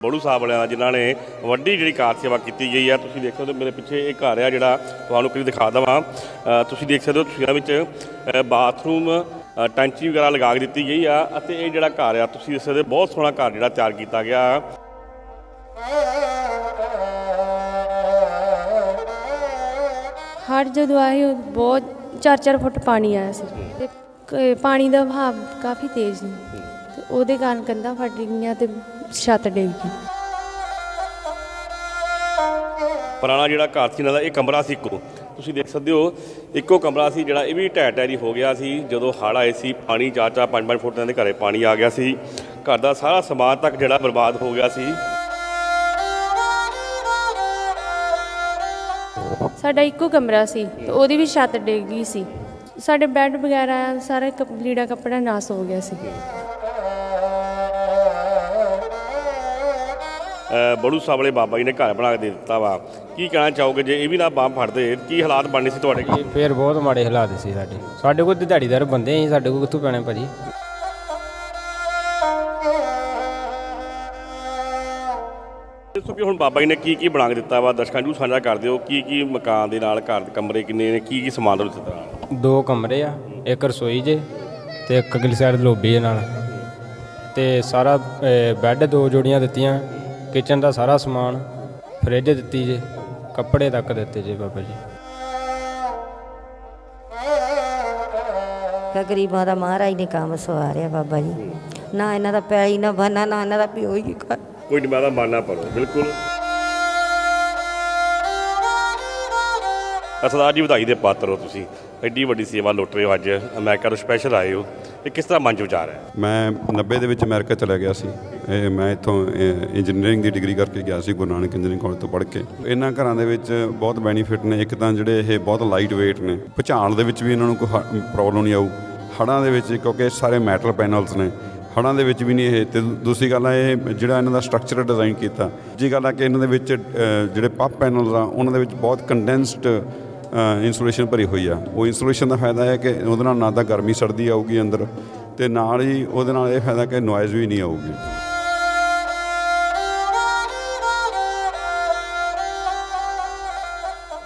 ਬੜੂ ਸਾਹਿਬ ਵਾਲਿਆਂ ਜਿਨ੍ਹਾਂ ਨੇ ਵੱਡੀ ਜਿਹੜੀ ਕਾਰ ਸੇਵਾ ਕੀਤੀ ਗਈ ਆ ਤੁਸੀਂ ਦੇਖ ਸਕਦੇ ਹੋ ਮੇਰੇ ਪਿੱਛੇ ਇਹ ਘਰ ਆ ਜਿਹੜਾ ਤੁਹਾਨੂੰ ਕਰੀ ਦਿਖਾ ਦਵਾਂ। ਤੁਸੀਂ ਦੇਖ ਸਕਦੇ ਹੋ ਤਸਵੀਰਾਂ ਵਿੱਚ ਬਾਥਰੂਮ ਟੈਂਕੀ ਵਗੈਰਾ ਲਗਾ ਕੇ ਦਿੱਤੀ ਗਈ ਆ ਅਤੇ ਇਹ ਜਿਹੜਾ ਘਰ ਆ ਤੁਸੀਂ ਦੇਖ ਸਕਦੇ ਬਹੁਤ ਸੋਹਣਾ ਘਰ ਜਿਹੜਾ ਤਿਆਰ ਕੀਤਾ ਗਿਆ। ਹੜ ਜਦੋਂ ਆਏ ਉਦੋਂ ਬਹੁਤ 4-4 ਫੁੱਟ ਪਾਣੀ ਆਇਆ ਸੀ। ਤੇ ਪਾਣੀ ਦਾ ਵਹਾਅ ਕਾਫੀ ਤੇਜ਼ ਸੀ। ਤੇ ਉਹਦੇ ਕਾਰਨ ਕੰਧਾਂ ਫਟ ਗਈਆਂ ਤੇ ਛੱਤ ਡਿੱਗ ਗਈ। ਪੁਰਾਣਾ ਜਿਹੜਾ ਘਰ ਸੀ ਇਹਨਾਂ ਦਾ ਇਹ ਕਮਰਾ ਸੀ ਇੱਕੋ। ਤੁਸੀਂ ਦੇਖ ਸਕਦੇ ਹੋ ਇੱਕੋ ਕਮਰਾ ਸੀ ਜਿਹੜਾ ਇਹ ਵੀ ਢਹਿ ਢਹਿ ਹੋ ਗਿਆ ਸੀ। ਜਦੋਂ ਹੜ੍ਹ ਆਏ ਸੀ ਪਾਣੀ ਚਾਰ ਚਾਰ ਪੰਜ ਪੰਜ ਫੁੱਟ ਦੇ ਘਰੇ ਪਾਣੀ ਆ ਗਿਆ ਸੀ। ਘਰ ਦਾ ਸਾਰਾ ਸਮਾਨ ਤੱਕ ਜਿਹੜਾ ਬਰਬਾਦ ਹੋ ਗਿਆ ਸੀ। ਸਾਡਾ ਇੱਕੋ ਕਮਰਾ ਸੀ ਤੇ ਉਹਦੀ ਵੀ ਛੱਤ ਡਿੱਗ ਗਈ ਸੀ। ਸਾਡੇ ਬੈੱਡ ਵਗੈਰਾ ਸਾਰਾ ਲੀੜਾ ਕੱਪੜਾ ਨਾਸ ਹੋ ਗਿਆ ਸੀ। ਬੜੂ ਸਾਹਿਬ ਵਾਲੇ ਬਾਬਾ ਜੀ ਨੇ ਘਰ ਬਣਾ ਕੇ ਦੇ ਦਿੱਤਾ ਵਾ। ਕੀ ਕਹਿਣਾ ਚਾਹੋਗੇ? ਜੇ ਇਹ ਵੀ ਨਾ ਬਾਂਹ ਫੜਦੇ ਕੀ ਹਾਲਾਤ ਬਣਨੇ ਸੀ ਤੁਹਾਡੇ ਇਹ ਫੇਰ ਬਹੁਤ ਮਾੜੇ ਹਾਲਾਤ ਸੀ ਸਾਡੇ। ਸਾਡੇ ਕੋਲ ਦਿਹਾੜੀਦਾਰ ਬੰਦੇ ਸੀ ਸਾਡੇ ਕੋਲ ਕਿੱਥੋਂ ਪੈਣੇ ਭਾਜੀ? ਦੱਸੋ ਕਿ ਹੁਣ ਬਾਬਾ ਜੀ ਨੇ ਕੀ ਕੀ ਬਣਾ ਕੇ ਦਿੱਤਾ ਵਾ? ਦਰਸ਼ਕਾਂ ਨੂੰ ਸਾਂਝਾ ਕਰ ਦਿਓ। ਕੀ ਕੀ ਮਕਾਨ ਦੇ ਨਾਲ ਘਰ ਦੇ ਕਮਰੇ ਕਿੰਨੇ ਨੇ? ਕੀ ਕੀ ਸਮਾਨ ਉਹਦੇ ਦਿੱਤਾ ਦੋ ਕਮਰੇ ਆ ਇੱਕ ਰਸੋਈ ਜੇ ਤੇ ਇੱਕ ਅਗਲੀ ਸਾਈਡ ਲੋਬੀ ਦੇ ਨਾਲ। ਤੇ ਸਾਰਾ ਬੈੱਡ ਦੋ ਜੋੜੀਆਂ ਦਿੱਤੀਆਂ। ਕਿਚਨ ਦਾ ਸਾਰਾ ਸਮਾਨ ਫ੍ਰਿਜ ਦਿੱਤੀ ਜੇ ਕੱਪੜੇ ਤੱਕ ਦਿੱਤੇ ਜੇ ਬਾਬਾ ਜੀ। ਗਰੀਬਾਂ ਦਾ ਮਹਾਰਾਜ ਨੇ ਕੰਮ ਸਵਾਰਿਆ ਬਾਬਾ ਜੀ। ਨਾ ਇਹਨਾਂ ਦਾ ਪੈਲੀ ਨਾ ਬਨਾ ਨਾ ਇਹਨਾਂ ਦਾ ਪਿਓ ਹੀ ਘਰ। ਕੋਈ ਤਾਂ ਮੰਨਣਾ ਪੜੋ ਬਿਲਕੁਲ। ਅਸਦਾਰ ਜੀ ਵਧਾਈ ਦੇ ਪਾਤਰ ਹੋ ਤੁਸੀਂ। ਐਡੀ ਵੱਡੀ ਸੇਵਾ ਲੁੱਟ ਰਹੇ ਹੋ ਅੱਜ। ਅਮਰੀਕਾ ਤੋਂ ਸਪੈਸ਼ਲ ਆਏ ਹੋ। ਇਹ ਕਿਸ ਤਰ੍ਹਾਂ ਮਨ ਚ ਵਿਚਾਰ ਹੈ? ਮੈਂ 90 ਦੇ ਵਿੱਚ ਅਮਰੀਕਾ ਚਲਾ ਗਿਆ ਸੀ। ਮੈਂ ਇੱਥੋਂ ਇੰਜੀਨੀਅਰਿੰਗ ਦੀ ਡਿਗਰੀ ਕਰਕੇ ਗਿਆ ਸੀ ਗੁਰੂ ਨਾਨਕ ਇੰਜੀਨੀਅਰਿੰਗ ਕਾਲਜ ਤੋਂ ਪੜ੍ਹ ਕੇ। ਇਹਨਾਂ ਘਰਾਂ ਦੇ ਵਿੱਚ ਬਹੁਤ ਬੈਨੀਫਿਟ ਨੇ, ਇੱਕ ਤਾਂ ਜਿਹੜੇ ਇਹ ਬਹੁਤ ਲਾਈਟ weight ਨੇ, ਭੁਚਾਲ ਦੇ ਵਿੱਚ ਵੀ ਇਹਨਾਂ ਨੂੰ ਕੋਈ ਪ੍ਰੋਬਲਮ ਨਹੀਂ ਆਊ। ਹੜਾਂ ਦੇ ਵਿੱਚ ਕਿਉਂਕਿ ਸਾਰੇ ਮੈਟਲ ਪੈਨਲਸ ਨੇ ਹੜਾਂ ਦੇ ਵਿੱਚ ਵੀ ਨਹੀਂ ਇਹ, ਤੇ ਦੂ- ਦੂਸਰੀ ਗੱਲ ਹੈ ਇਹ ਜਿਹੜਾ ਇਹਨਾਂ ਦਾ ਸਟਰਕਚਰ ਡਿਜ਼ਾਈਨ ਕੀਤਾ। ਜੀ ਗੱਲ ਹੈ ਕਿ ਇਹਨਾਂ ਦੇ ਵਿੱਚ ਜਿਹੜੇ ਪੱਪ ਪੈਨਲਸ ਆ, ਉਹਨਾਂ ਦੇ ਵਿੱਚ ਬਹੁਤ ਕੰਡੈਂਸਡ ਇਨਸੂਲੇਸ਼ਨ ਭਰੀ ਹੋਈ ਆ। ਉਹ ਇਨਸੂਲੇਸ਼ਨ ਦਾ ਫਾਇਦਾ ਹੈ ਕਿ ਉਹਦੇ ਨਾਲ ਨਾ ਤਾਂ ਗਰਮੀ ਸਰਦੀ ਆਊਗੀ ਅੰਦਰ, ਤੇ ਨਾਲ ਹੀ ਉਹਦੇ ਨਾਲ ਇਹ ਫਾਇਦਾ ਕਿ ਨੋਇਜ਼ ਵੀ ਨਹੀਂ ਆਊਗੀ।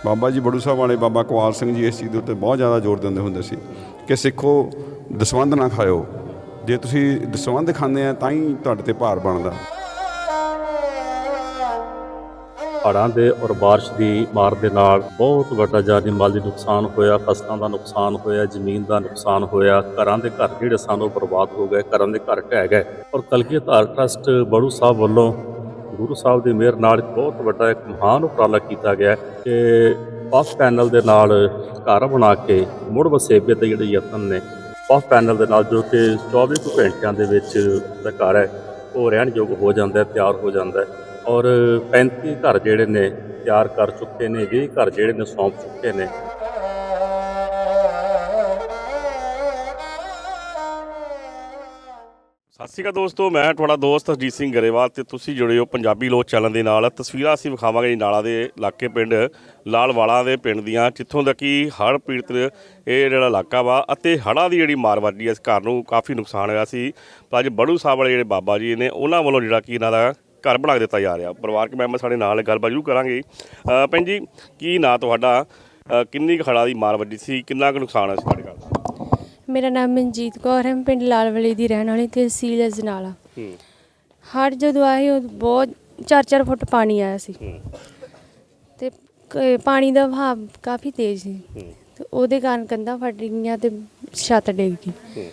ਬਾਬਾ ਜੀ ਬੜੂ ਸਾਹਿਬ ਵਾਲੇ ਬਾਬਾ ਕੁਆਲ ਸਿੰਘ ਜੀ ਇਸ ਚੀਜ਼ ਦੇ ਉੱਤੇ ਬਹੁਤ ਜ਼ਿਆਦਾ ਜ਼ੋਰ ਦਿੰਦੇ ਹੁੰਦੇ ਸੀ ਕਿ ਸਿੱਖੋ, ਦਸਵੰਧ ਨਾ ਖਾਇਓ। ਜੇ ਤੁਸੀਂ ਦਸਵੰਧ ਖਾਂਦੇ ਆ, ਤਾਂ ਹੀ ਤੁਹਾਡੇ ਤੇ ਭਾਰ ਬਣਦਾ। ਹੜ੍ਹਾਂ ਦੇ ਔਰ ਬਾਰਿਸ਼ ਦੀ ਮਾਰ ਦੇ ਨਾਲ ਬਹੁਤ ਵੱਡਾ ਜਾਨੀ ਮਾਲੀ ਨੁਕਸਾਨ ਹੋਇਆ, ਫਸਲਾਂ ਦਾ ਨੁਕਸਾਨ ਹੋਇਆ, ਜ਼ਮੀਨ ਦਾ ਨੁਕਸਾਨ ਹੋਇਆ, ਘਰਾਂ ਦੇ ਘਰ ਜਿਹੜੇ ਸਾਨੂੰ ਬਰਬਾਦ ਹੋ ਗਏ, ਘਰਾਂ ਦੇ ਘਰ ਢਹਿ ਗਏ। ਔਰ ਕਲਗੀਧਰ ਟਰਸਟ ਬੜੂ ਸਾਹਿਬ ਵੱਲੋਂ ਗੁਰੂ ਸਾਹਿਬ ਦੀ ਮਿਹਰ ਨਾਲ ਬਹੁਤ ਵੱਡਾ ਇੱਕ ਮਹਾਨ ਉਪਰਾਲਾ ਕੀਤਾ ਗਿਆ ਕਿ ਪਫ ਪੈਨਲ ਦੇ ਨਾਲ ਘਰ ਬਣਾ ਕੇ ਮੁੜ ਵਸੇਬੇ ਦੇ ਜਿਹੜੇ ਯਤਨ ਨੇ ਪਫ ਪੈਨਲ ਦੇ ਨਾਲ ਜੋ ਕਿ 24 ਕੁ ਘੰਟਿਆਂ ਦੇ ਵਿੱਚ ਦਾ ਘਰ ਹੈ, ਉਹ ਰਹਿਣ ਯੋਗ ਹੋ ਜਾਂਦਾ ਹੈ, ਤਿਆਰ ਹੋ ਜਾਂਦਾ ਹੈ ਔਰ 35 ਘਰ ਜਿਹੜੇ ਨੇ ਤਿਆਰ ਕਰ ਚੁੱਕੇ ਨੇ 20 ਘਰ ਜਿਹੜੇ ਨੇ ਸੌਂਪ ਚੁੱਕੇ ਨੇ ਸਤਿ ਸ਼੍ਰੀ ਅਕਾਲ ਦੋਸਤੋ, ਮੈਂ ਤੁਹਾਡਾ ਦੋਸਤ ਹਰਜੀਤ ਸਿੰਘ ਗਰੇਵਾਲ ਤੇ ਤੁਸੀਂ ਜੁੜੇ ਹੋ ਪੰਜਾਬੀ ਲੋਕ ਚੈਨਲ ਦੇ ਨਾਲ। ਤਸਵੀਰਾਂ ਅਸੀਂ ਵਿਖਾਵਾਂਗੇ ਜੀ ਨਾਲਾ ਦੇ ਇਲਾਕੇ ਪਿੰਡ ਲਾਲਵਾਲਾ ਦੇ ਪਿੰਡ ਦੀਆਂ, ਜਿੱਥੋਂ ਦਾ ਕਿ ਹੜ੍ਹ ਪੀੜਤ ਇਹ ਜਿਹੜਾ ਇਲਾਕਾ ਵਾ ਅਤੇ ਹੜ੍ਹਾਂ ਦੀ ਜਿਹੜੀ ਮਾਰ ਵੱਜੀ ਇਸ ਘਰ ਨੂੰ ਕਾਫੀ ਨੁਕਸਾਨ ਹੋਇਆ ਸੀ। ਪਰ ਅੱਜ ਬੜੂ ਸਾਹਿਬ ਵਾਲੇ ਜਿਹੜੇ ਬਾਬਾ ਜੀ ਨੇ, ਉਹਨਾਂ ਵੱਲੋਂ ਜਿਹੜਾ ਕਿ ਇਹਨਾਂ ਦਾ ਘਰ ਬਣਾ ਕੇ ਦਿੱਤਾ ਜਾ ਰਿਹਾ। ਪਰਿਵਾਰਕ ਮੈਂਬਰ ਸਾਡੇ ਨਾਲ ਗੱਲਬਾਤ ਜ਼ਰੂਰ ਕਰਾਂਗੇ। ਭੈਣ ਜੀ, ਕੀ ਨਾਂ ਤੁਹਾਡਾ? ਕਿੰਨੀ ਕੁ ਹੜ੍ਹਾਂ ਦੀ ਮਾਰ ਵੱਜੀ ਸੀ? ਕਿੰਨਾ ਕੁ ਨੁਕਸਾਨ ਹੋਇਆ ਸੀ ਤੁਹਾਡੇ ਘਰ ਦਾ? ਮੇਰਾ ਨਾਮ ਮਨਜੀਤ ਕੌਰ ਹੈ ਮੈਂ ਪਿੰਡ ਲਾਲਵਲੀ ਦੀ ਰਹਿਣ ਵਾਲੀ ਤਹਿਸੀਲ ਅਜਨਾਲਾ ਹੂੰ। ਹੜ ਜਦੋਂ ਆਏ ਉਦੋਂ ਬਹੁਤ 4-4 ਫੁੱਟ ਪਾਣੀ ਆਇਆ ਸੀ। ਤੇ ਕ- ਪਾਣੀ ਦਾ ਵਹਾਅ ਕਾਫੀ ਤੇਜ਼ ਸੀ। ਹੂੰ। ਤੇ ਉਹਦੇ ਕਾਰਨ ਕੰਧਾਂ ਫਟ ਗਈਆਂ ਤੇ ਛੱਤ ਡਿੱਗ ਗਈ। ਹੂੰ।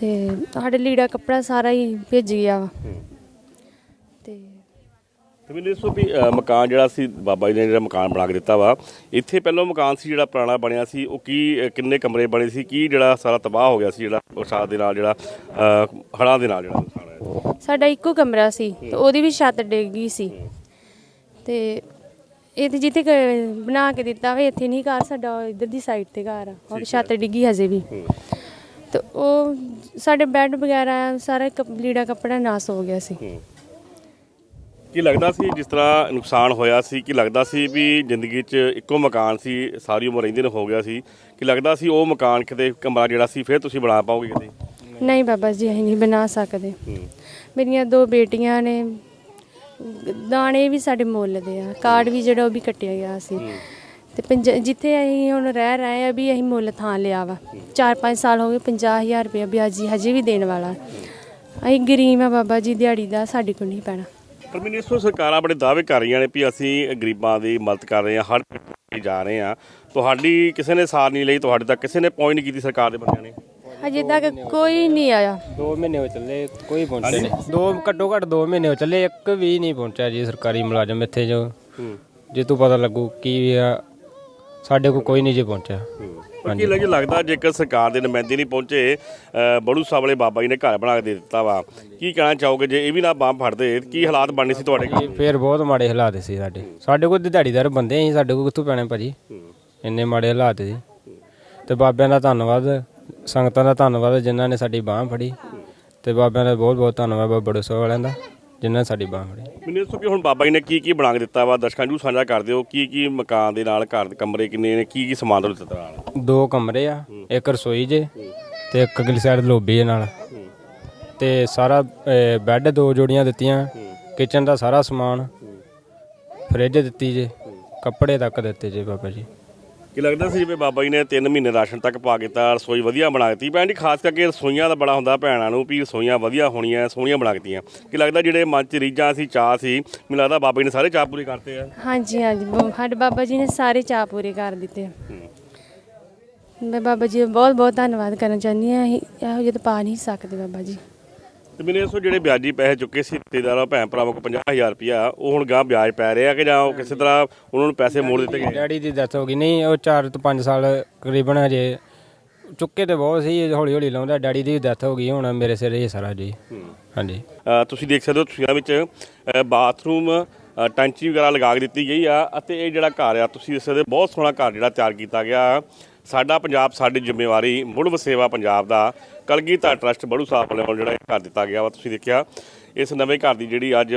ਤੇ ਸਾਡੇ ਲੀੜਾ ਕੱਪੜਾ ਸਾਰਾ ਹੀ ਭਿੱਜ ਗਿਆ। ਵਾ ਹੂੰ। ਮੈਨੂੰ ਦੱਸੋ ਵੀ ਮਕਾਨ ਜਿਹੜਾ ਸੀ ਬਾਬਾ ਜੀ ਨੇ ਜਿਹੜਾ ਮਕਾਨ ਬਣਾ ਕੇ ਦਿੱਤਾ ਵਾ ਇੱਥੇ ਪਹਿਲਾਂ ਮਕਾਨ ਸੀ ਜਿਹੜਾ ਪੁਰਾਣਾ ਬਣਿਆ ਸੀ ਉਹ ਕੀ ਕਿੰਨੇ ਕਮਰੇ ਬਣੇ ਸੀ ਕੀ ਜਿਹੜਾ ਸਾਰਾ ਤਬਾਹ ਹੋ ਗਿਆ ਸੀ ਜਿਹੜਾ ਬਰਸਾਤ ਦੇ ਨਾਲ ਜਿਹੜਾ ਅ, ਹੜ੍ਹਾਂ ਦੇ ਨਾਲ ਜਿਹੜਾ ਨੁਕਸਾਨ ਹੋਇਆ ਸਾਡਾ ਇੱਕੋ ਕਮਰਾ ਸੀ ਤੇ ਉਹਦੀ ਵੀ ਛੱਤ ਡਿੱਗ ਗਈ ਸੀ। ਤੇ ਇਹ ਤੇ ਜਿੱਥੇ ਬਣਾ ਕੇ ਦਿੱਤਾ ਵਾ ਇੱਥੇ ਨਹੀਂ ਘਰ ਸਾਡਾ ਇਧਰ ਦੀ ਸਾਈਡ ਤੇ ਘਰ ਆ। ਉਹ ਛੱਤ ਡਿੱਗੀ ਹਜੇ ਵੀ। ਤੇ ਉਹ ਸਾਡੇ ਬੈੱਡ ਵਗੈਰਾ ਸਾਰਾ ਲੀੜਾ ਕੱਪੜਾ ਨਾਸ ਹੋ ਗਿਆ ਸੀ। ਕੀ ਲੱਗਦਾ ਸੀ ਜਿਸ ਤਰ੍ਹਾਂ ਨੁਕਸਾਨ ਹੋਇਆ ਸੀ? ਕੀ ਲੱਗਦਾ ਸੀ ਵੀ ਜ਼ਿੰਦਗੀ 'ਚ ਇੱਕੋ ਮਕਾਨ ਸੀ ਸਾਰੀ ਉਮਰ ਰਹਿੰਦੇ ਨੂੰ ਹੋ ਗਿਆ ਸੀ? ਕੀ ਲੱਗਦਾ ਸੀ ਉਹ ਮਕਾਨ ਕਿਤੇ ਕਮਰਾ ਜਿਹੜਾ ਸੀ ਫਿਰ ਤੁਸੀਂ ਬਣਾ ਪਾਓਗੇ ਕਿਤੇ? ਨਹੀਂ ਬਾਬਾ ਜੀ ਅਸੀਂ ਨਹੀਂ ਬਣਾ ਸਕਦੇ। ਮੇਰੀਆਂ ਦੋ ਬੇਟੀਆਂ ਨੇ। ਦਾਣੇ ਵੀ ਸਾਡੇ ਮੁੱਲ ਦੇ ਆ ਕਾਰਡ ਵੀ ਜਿਹੜਾ ਉਹ ਵੀ ਕੱਟਿਆ ਗਿਆ ਸੀ। ਤੇ ਪੰਜ- ਜਿੱਥੇ ਅਸੀਂ ਹੁਣ ਰਹਿ ਰਹੇ ਆ ਵੀ ਅਸੀਂ ਮੁੱਲ ਥਾਂ ਲਿਆ ਵਾ। 4-5 ਸਾਲ ਹੋ ਗਏ 50000 ਰੁਪਏ ਵਿਆਜੀ ਹਜੇ ਵੀ ਦੇਣ ਵਾਲਾ। ਅਸੀਂ ਗਰੀਬ ਆ ਬਾਬਾ ਜੀ ਦਿਹਾੜੀ ਦਾ ਸਾਡੇ ਕੋਲ ਨਹੀਂ ਪੈਣਾ। ਪਰ ਮੈਨੂੰ ਇਸ ਤੋਂ ਸਰਕਾਰਾਂ ਬੜੇ ਦਾਅਵੇ ਕਰ ਰਹੀਆਂ ਨੇ ਵੀ ਅਸੀਂ ਗਰੀਬਾਂ ਦੀ ਮਦਦ ਕਰ ਰਹੇ ਹਾਂ ਹਰ ਪਿੰਡ ਜਾ ਰਹੇ ਹਾਂ। ਤੁਹਾਡੀ ਕਿਸੇ ਨੇ ਸਾਰ ਨਹੀਂ ਲਈ ਤੁਹਾਡੇ ਤੱਕ ਕਿਸੇ ਨੇ ਪਹੁੰਚ ਨਹੀਂ ਕੀਤੀ ਸਰਕਾਰ ਦੇ ਬੰਦਿਆਂ ਨੇ? ਹਜੇ ਤੱਕ ਕੋਈ ਨਹੀਂ ਆਇਆ। 2 ਮਹੀਨੇ ਹੋ ਚੱਲੇ ਕੋਈ ਪਹੁੰਚਿਆ ਨਹੀਂ। ਦੋ ਘੱਟੋ ਘੱਟ 2 ਮਹੀਨੇ ਹੋ ਚੱਲੇ ਇੱਕ ਵੀ ਨਹੀਂ ਪਹੁੰਚਿਆ ਜੀ ਸਰਕਾਰੀ ਮੁਲਾਜ਼ਮ ਇੱਥੇ ਜੋ। ਜੇ ਤੂੰ ਪਤਾ ਲੱਗੂ ਕੀ ਆ ਸਾਡੇ ਕੋਲ ਕੋਈ ਨਹੀਂ ਜੇ ਪਹੁੰਚਿਆ। ਕੀ ਲੱਗ ਲੱਗਦਾ ਜੇਕਰ ਸਰਕਾਰ ਦੇ ਨੁਮਾਇੰਦੇ ਨਹੀਂ ਪਹੁੰਚੇ ਅ, ਬੜੂ ਸਾਹਿਬ ਵਾਲੇ ਬਾਬਾ ਜੀ ਨੇ ਘਰ ਬਣਾ ਕੇ ਦੇ ਦਿੱਤਾ ਵਾ। ਕੀ ਕਹਿਣਾ ਚਾਹੋਗੇ ਜੇ ਇਹ ਵੀ ਨਾ ਬਾਂਹ ਫੜਦੇ ਕੀ ਹਾਲਾਤ ਬਣਨੇ ਸੀ ਤੁਹਾਡੇ ਇਹ ਫੇਰ ਬਹੁਤ ਮਾੜੇ ਹਾਲਾਤ ਸੀ ਸਾਡੇ। ਸਾਡੇ ਕੋਲ ਦਿਹਾੜੀਦਾਰ ਬੰਦੇ ਸੀ ਸਾਡੇ ਕੋਲ ਕਿੱਥੋਂ ਪੈਣੇ ਭਾਜੀ? ਇੰਨੇ ਮਾੜੇ ਹਾਲਾਤ ਸੀ। ਤੇ ਬਾਬਿਆਂ ਦਾ ਧੰਨਵਾਦ ਸੰਗਤਾਂ ਦਾ ਧੰਨਵਾਦ ਜਿਨ੍ਹਾਂ ਨੇ ਸਾਡੀ ਬਾਹ ਫੜੀ। ਤੇ ਬਾਬਿਆਂ ਦਾ ਬਹੁਤ ਬਹੁਤ ਧੰਨਵਾਦ ਬਾਬਾ ਬੜੂ ਸਾਹਿਬ ਵਾਲਿਆਂ ਦਾ। ਜਿਨ੍ਹਾਂ ਨੇ ਸਾਡੀ ਬਾਹ ਫੜੀ। ਮੈਨੂੰ ਦੱਸੋ ਕਿ ਹੁਣ ਬਾਬਾ ਜੀ ਨੇ ਕੀ ਕੀ ਬਣਾ ਕੇ ਦਿੱਤਾ ਵਾ? ਦਰਸ਼ਕਾਂ ਨੂੰ ਸਾਂਝਾ ਕਰ ਦਿਓ ਕੀ ਕੀ ਮਕਾਨ ਦੇ ਨਾਲ ਘਰ ਦੇ ਕਮਰੇ ਕਿੰਨੇ ਨੇ ਕੀ ਕੀ ਸਮਾਨ ਤੁਹਾਨੂੰ ਦਿੱਤਾ ਨਾਲ? ਦੋ ਕਮਰੇ ਆ ਇੱਕ ਰਸੋਈ ਜੇ ਤੇ ਇੱਕ ਅਗਲੀ ਸਾਈਡ ਲੋਬੀ ਹੈ ਨਾਲ। ਤੇ ਸਾਰਾ ਅਹ, ਬੈੱਡ ਦੋ ਜੋੜੀਆਂ ਦਿੱਤੀਆਂ ਕਿਚਨ ਦਾ ਸਾਰਾ ਸਮਾਨ ਫ੍ਰਿਜ ਦਿੱਤੀ ਜੇ ਕੱਪੜੇ ਤੱਕ ਦਿੱਤੇ ਜੇ ਬਾਬਾ ਜੀ। ਕੀ ਲੱਗਦਾ ਸੀ ਜਿਵੇਂ ਬਾਬਾ ਜੀ ਨੇ 3 ਮਹੀਨੇ ਰਾਸ਼ਨ ਤੱਕ ਪਾ ਕੇ ਦਿੱਤਾ ਰਸੋਈ ਵਧੀਆ ਬਣਾ ਦਿੱਤੀ? ਭੈਣ ਜੀ ਖਾਸ ਕਰਕੇ ਰਸੋਈਆਂ ਦਾ ਬੜਾ ਹੁੰਦਾ ਭੈਣਾਂ ਨੂੰ ਵੀ ਰਸੋਈਆਂ ਵਧੀਆ ਹੋਣੀਆਂ ਸੋਹਣੀਆਂ ਬਣਾ ਦਿੱਤੀਆਂ। ਕੀ ਲੱਗਦਾ ਜਿਹੜੇ ਮਨ 'ਚ ਰੀਝਾਂ ਸੀ ਚਾਹ ਸੀ ਮੈਨੂੰ ਲੱਗਦਾ ਬਾਬਾ ਜੀ ਨੇ ਸਾਰੇ ਚਾਹ ਪੂਰੇ ਕਰਤੇ ਆ। ਹਾਂਜੀ ਹਾਂਜੀ ਬ- ਸਾਡੇ ਬਾਬਾ ਜੀ ਨੇ ਸਾਰੇ ਚਾਅ ਪੂਰੇ ਕਰ ਦਿੱਤੇ। ਮੈਂ ਬਾਬਾ ਜੀ ਦਾ ਬਹੁਤ ਬਹੁਤ ਧੰਨਵਾਦ ਕਰਨਾ ਚਾਹੁੰਦੀ ਹਾਂ ਅਸੀਂ ਇਹੋ ਜਿਹੇ ਤਾਂ ਪਾ ਨਹੀਂ ਸਕਦੇ ਬਾਬਾ ਜੀ। ਤੇ ਮੈਨੂੰ ਇਸ ਜਿਹੜੇ ਵਿਆਜੀ ਪੈਸੇ ਚੁੱਕੇ ਸੀ ਰਿਸ਼ਤੇਦਾਰਾਂ ਭੈਣ ਭਰਾਵਾਂ ਕੋਲ 50000 ਰੁਪਇਆ ਉਹ ਹੁਣ ਗਾਂ ਵਿਆਜ ਪੈ ਰਿਹਾ ਕਿ ਜਾਂ ਉਹ ਕਿਸੇ ਤਰ੍ਹਾਂ ਉਹਨਾਂ ਨੂੰ ਪੈਸੇ ਮੋੜ ਦਿੱਤੇ ਗਏ? ਡੈਡੀ ਦੀ ਡੈਥ ਹੋ ਗਈ। ਨਹੀਂ ਉਹ 4 ਤੋਂ 5 ਸਾਲ ਕਰੀਬਨ ਹਜੇ ਚੁੱਕੇ ਤੇ ਬਹੁਤ ਸੀ ਹੌਲੀ ਹੌਲੀ ਲਾਉਂਦਾ। ਡੈਡੀ ਦੀ ਡੈਥ ਹੋ ਗਈ ਹੁਣ ਮੇਰੇ ਸਿਰ ਇਹ ਸਾਰਾ ਜੀ। ਹਾਂਜੀ। ਅ, ਤੁਸੀਂ ਦੇਖ ਸਕਦੇ ਹੋ ਤਸਵੀਰਾਂ ਵਿੱਚ ਅ, ਬਾਥਰੂਮ ਅ, ਟੈਂਕੀ ਵਗੈਰਾ ਲਗਾ ਕੇ ਦਿੱਤੀ ਗਈ ਆ ਅਤੇ ਇਹ ਜਿਹੜਾ ਘਰ ਆ ਤੁਸੀਂ ਦੇਖ ਸਕਦੇ ਹੋ, ਬਹੁਤ ਸੋਹਣਾ ਘਰ ਜਿਹੜਾ ਤਿਆਰ ਕੀਤਾ ਗਿਆ ਸਾਡਾ ਪੰਜਾਬ, ਸਾਡੀ ਜ਼ਿੰਮੇਵਾਰੀ ਮੁੜ ਵਸੇਵਾ ਪੰਜਾਬ ਦਾ ਕਲਗੀਧਰ ਟਰਸਟ ਬੜੂ ਸਾਹਿਬ ਵੱਲੋਂ ਜਿਹੜਾ ਇਹ ਘਰ ਦਿੱਤਾ ਗਿਆ ਵਾ, ਤੁਸੀਂ ਦੇਖਿਆ, ਇਸ ਨਵੇਂ ਘਰ ਦੀ ਜਿਹੜੀ ਅੱਜ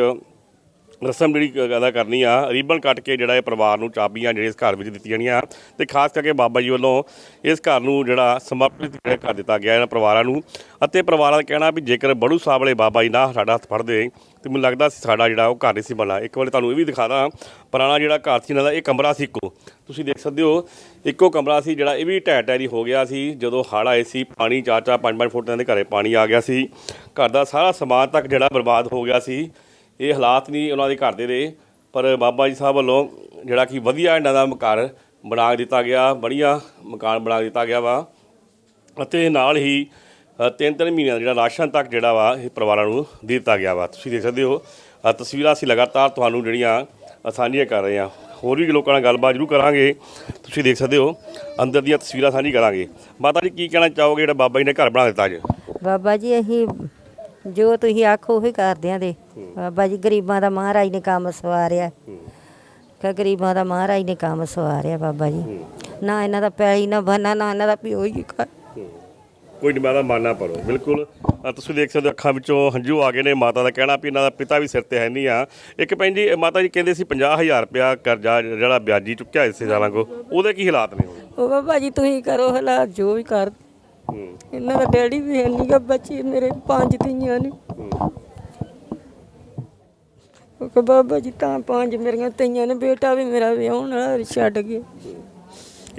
ਰਸਮ ਜਿਹੜੀ ਅਦਾ ਕਰਨੀ ਆ, ਰੀਬਨ ਕੱਟ ਕੇ ਜਿਹੜਾ ਇਹ ਪਰਿਵਾਰ ਨੂੰ ਚਾਬੀਆਂ ਜਿਹੜੇ ਇਸ ਘਰ ਵਿੱਚ ਦਿੱਤੀਆਂ ਜਾਣੀਆਂ ਤੇ ਖਾਸ ਕਰਕੇ ਬਾਬਾ ਜੀ ਵੱਲੋਂ ਇਸ ਘਰ ਨੂੰ ਜਿਹੜਾ ਸਮਰਪਿਤ ਜਿਹੜਾ ਕਰ ਦਿੱਤਾ ਗਿਆ ਇਹਨਾਂ ਪਰਿਵਾਰਾਂ ਨੂੰ ਅਤੇ ਪਰਿਵਾਰਾਂ ਦਾ ਕਹਿਣਾ ਵੀ ਜੇਕਰ ਬੜੂ ਸਾਹਿਬ ਵਾਲੇ ਬਾਬਾ ਜੀ ਨਾ ਸਾਡਾ ਹੱਥ ਫੜਦੇ, ਤੇ ਮੈਨੂੰ ਲੱਗਦਾ ਸੀ ਸਾਡਾ ਜਿਹੜਾ ਉਹ ਘਰ ਨਹੀਂ ਸੀ ਬਣਨਾ। ਇੱਕ ਵਾਰ ਤੁਹਾਨੂੰ ਇਹ ਵੀ ਦਿਖਾ ਦਾਂ, ਪੁਰਾਣਾ ਜਿਹੜਾ ਘਰ ਸੀ ਇਹਨਾਂ ਦਾ, ਇਹ ਕਮਰਾ ਸੀ ਇੱਕੋ। ਤੁਸੀਂ ਦੇਖ ਸਕਦੇ ਹੋ, ਇੱਕੋ ਕਮਰਾ ਸੀ ਜਿਹੜਾ ਇਹ ਵੀ ਢਹਿ ਢਹਿਰੀ ਹੋ ਗਿਆ ਸੀ, ਜਦੋਂ ਹੜ੍ਹ ਆਏ ਸੀ, ਪਾਣੀ ਚਾਰ ਚਾਰ ਪੰਜ ਪੰਜ ਫੁੱਟ ਦੇ ਘਰੇ ਪਾਣੀ ਆ ਗਿਆ ਸੀ। ਘਰ ਦਾ ਸਾਰਾ ਸਮਾਨ ਤੱਕ ਜਿਹੜਾ ਬਰਬਾਦ ਹੋ ਗਿਆ ਸੀ। ਇਹ ਹਾਲਾਤ ਨਹੀਂ ਉਹਨਾਂ ਦੇ ਘਰ ਦੇ ਰਹੇ ਪਰ ਬਾਬਾ ਜੀ ਸਾਹਿਬ ਵੱਲੋਂ ਜਿਹੜਾ ਕਿ ਵਧੀਆ ਇਹਨਾਂ ਦਾ ਘਰ ਬਣਾ ਦਿੱਤਾ ਗਿਆ ਬੜੀਆ ਮਕਾਨ ਬਣਾ ਦਿੱਤਾ ਗਿਆ ਵਾ। ਅਤੇ ਨਾਲ ਹੀ ਤਿੰਨ ਤਿੰਨ ਮਹੀਨਿਆਂ ਦਾ ਜਿਹੜਾ ਰਾਸ਼ਨ ਤੱਕ ਜਿਹੜਾ ਵਾ ਇਹ ਪਰਿਵਾਰਾਂ ਨੂੰ ਦੇ ਦਿੱਤਾ ਗਿਆ ਵਾ। ਤੁਸੀਂ ਦੇਖ ਸਕਦੇ ਹੋ ਤਸਵੀਰਾਂ ਅਸੀਂ ਲਗਾਤਾਰ ਤੁਹਾਨੂੰ ਜਿਹੜੀਆਂ ਅ, ਸਾਂਝੀਆਂ ਕਰ ਰਹੇ ਹਾਂ। ਹੋਰ ਵੀ ਲੋਕਾਂ ਨਾਲ ਗੱਲਬਾਤ ਜ਼ਰੂਰ ਕਰਾਂਗੇ। ਤੁਸੀਂ ਦੇਖ ਸਕਦੇ ਹੋ ਅੰਦਰ ਦੀਆਂ ਤਸਵੀਰਾਂ ਸਾਂਝੀ ਕਰਾਂਗੇ। ਮਾਤਾ ਜੀ ਕੀ ਕਹਿਣਾ ਚਾਹੋਗੇ ਜਿਹੜਾ ਬਾਬਾ ਜੀ ਨੇ ਘਰ ਬਣਾ ਦਿੱਤਾ ਅੱਜ? ਬਾਬਾ ਜੀ ਅਸੀਂ ਜੋ ਤੁਸੀਂ ਆਖੋ ਉਹੀ ਕਰਦੇ ਆਂ ਦੇ। ਬਾਬਾ ਜੀ ਗਰੀਬਾਂ ਦਾ ਮਹਾਰਾਜ ਨੇ ਕੰਮ ਸਵਾਰਿਆ। ਕਿ ਗਰੀਬਾਂ ਦਾ ਮਹਾਰਾਜ ਨੇ ਕੰਮ ਸਵਾਰਿਆ ਬਾਬਾ ਜੀ। ਨਾ ਇਹਨਾਂ ਦਾ ਪੈਲੀ ਨਾ ਬਨਾ ਨਾ ਇਹਨਾਂ ਦਾ ਪਿਓ ਹੀ ਘਰ। ਕੋਈ ਨਹੀਂ ਮਾਤਾ ਮਾਨਾ ਪਰੋ ਬਿਲਕੁਲ ਅ, ਤੁਸੀਂ ਦੇਖ ਸਕਦੇ ਹੋ ਅੱਖਾਂ ਵਿੱਚੋਂ ਹੰਝੂ ਆ ਗਏ ਨੇ। ਮਾਤਾ ਦਾ ਕਹਿਣਾ ਵੀ ਇਹਨਾਂ ਦਾ ਪਿਤਾ ਵੀ ਸਿਰ ਤੇ ਹੈ ਨਹੀਂ ਆ। ਇੱਕ ਭੈਣ ਜੀ ਮਾਤਾ ਜੀ ਕਹਿੰਦੇ ਸੀ 50000 ਰੁਪਇਆ ਕਰਜ਼ਾ ਜਿਹੜਾ ਵਿਆਜੀ ਚੁੱਕਿਆ ਰਿਸ਼ਤੇਦਾਰਾਂ ਕੋ। ਉਹਦੇ ਕੀ ਹਾਲਾਤ ਨੇ ਹੁਣ ਉਹ ਬਾਬਾ ਜੀ ਤੁਸੀਂ ਕਰੋ ਹਾਲਾਤ ਜੋ ਵੀ ਕਰ ਇਹਨਾਂ ਦਾ ਡੈਡੀ ਵੀ ਹੈ ਨਹੀਂਗਾ ਬੱਚੇ ਮੇਰੇ ਪੰਜ ਧੀਆਂ ਨੇ। ਉਹ ਕਹ, ਬਾਬਾ ਜੀ ਤਾਂ ਪੰਜ ਮੇਰੀਆਂ ਧੀਆਂ ਨੇ, ਬੇਟਾ ਵੀ ਮੇਰਾ ਵਿਆਹਣ ਵਾਲਾ, ਛੱਡ ਗਿਆ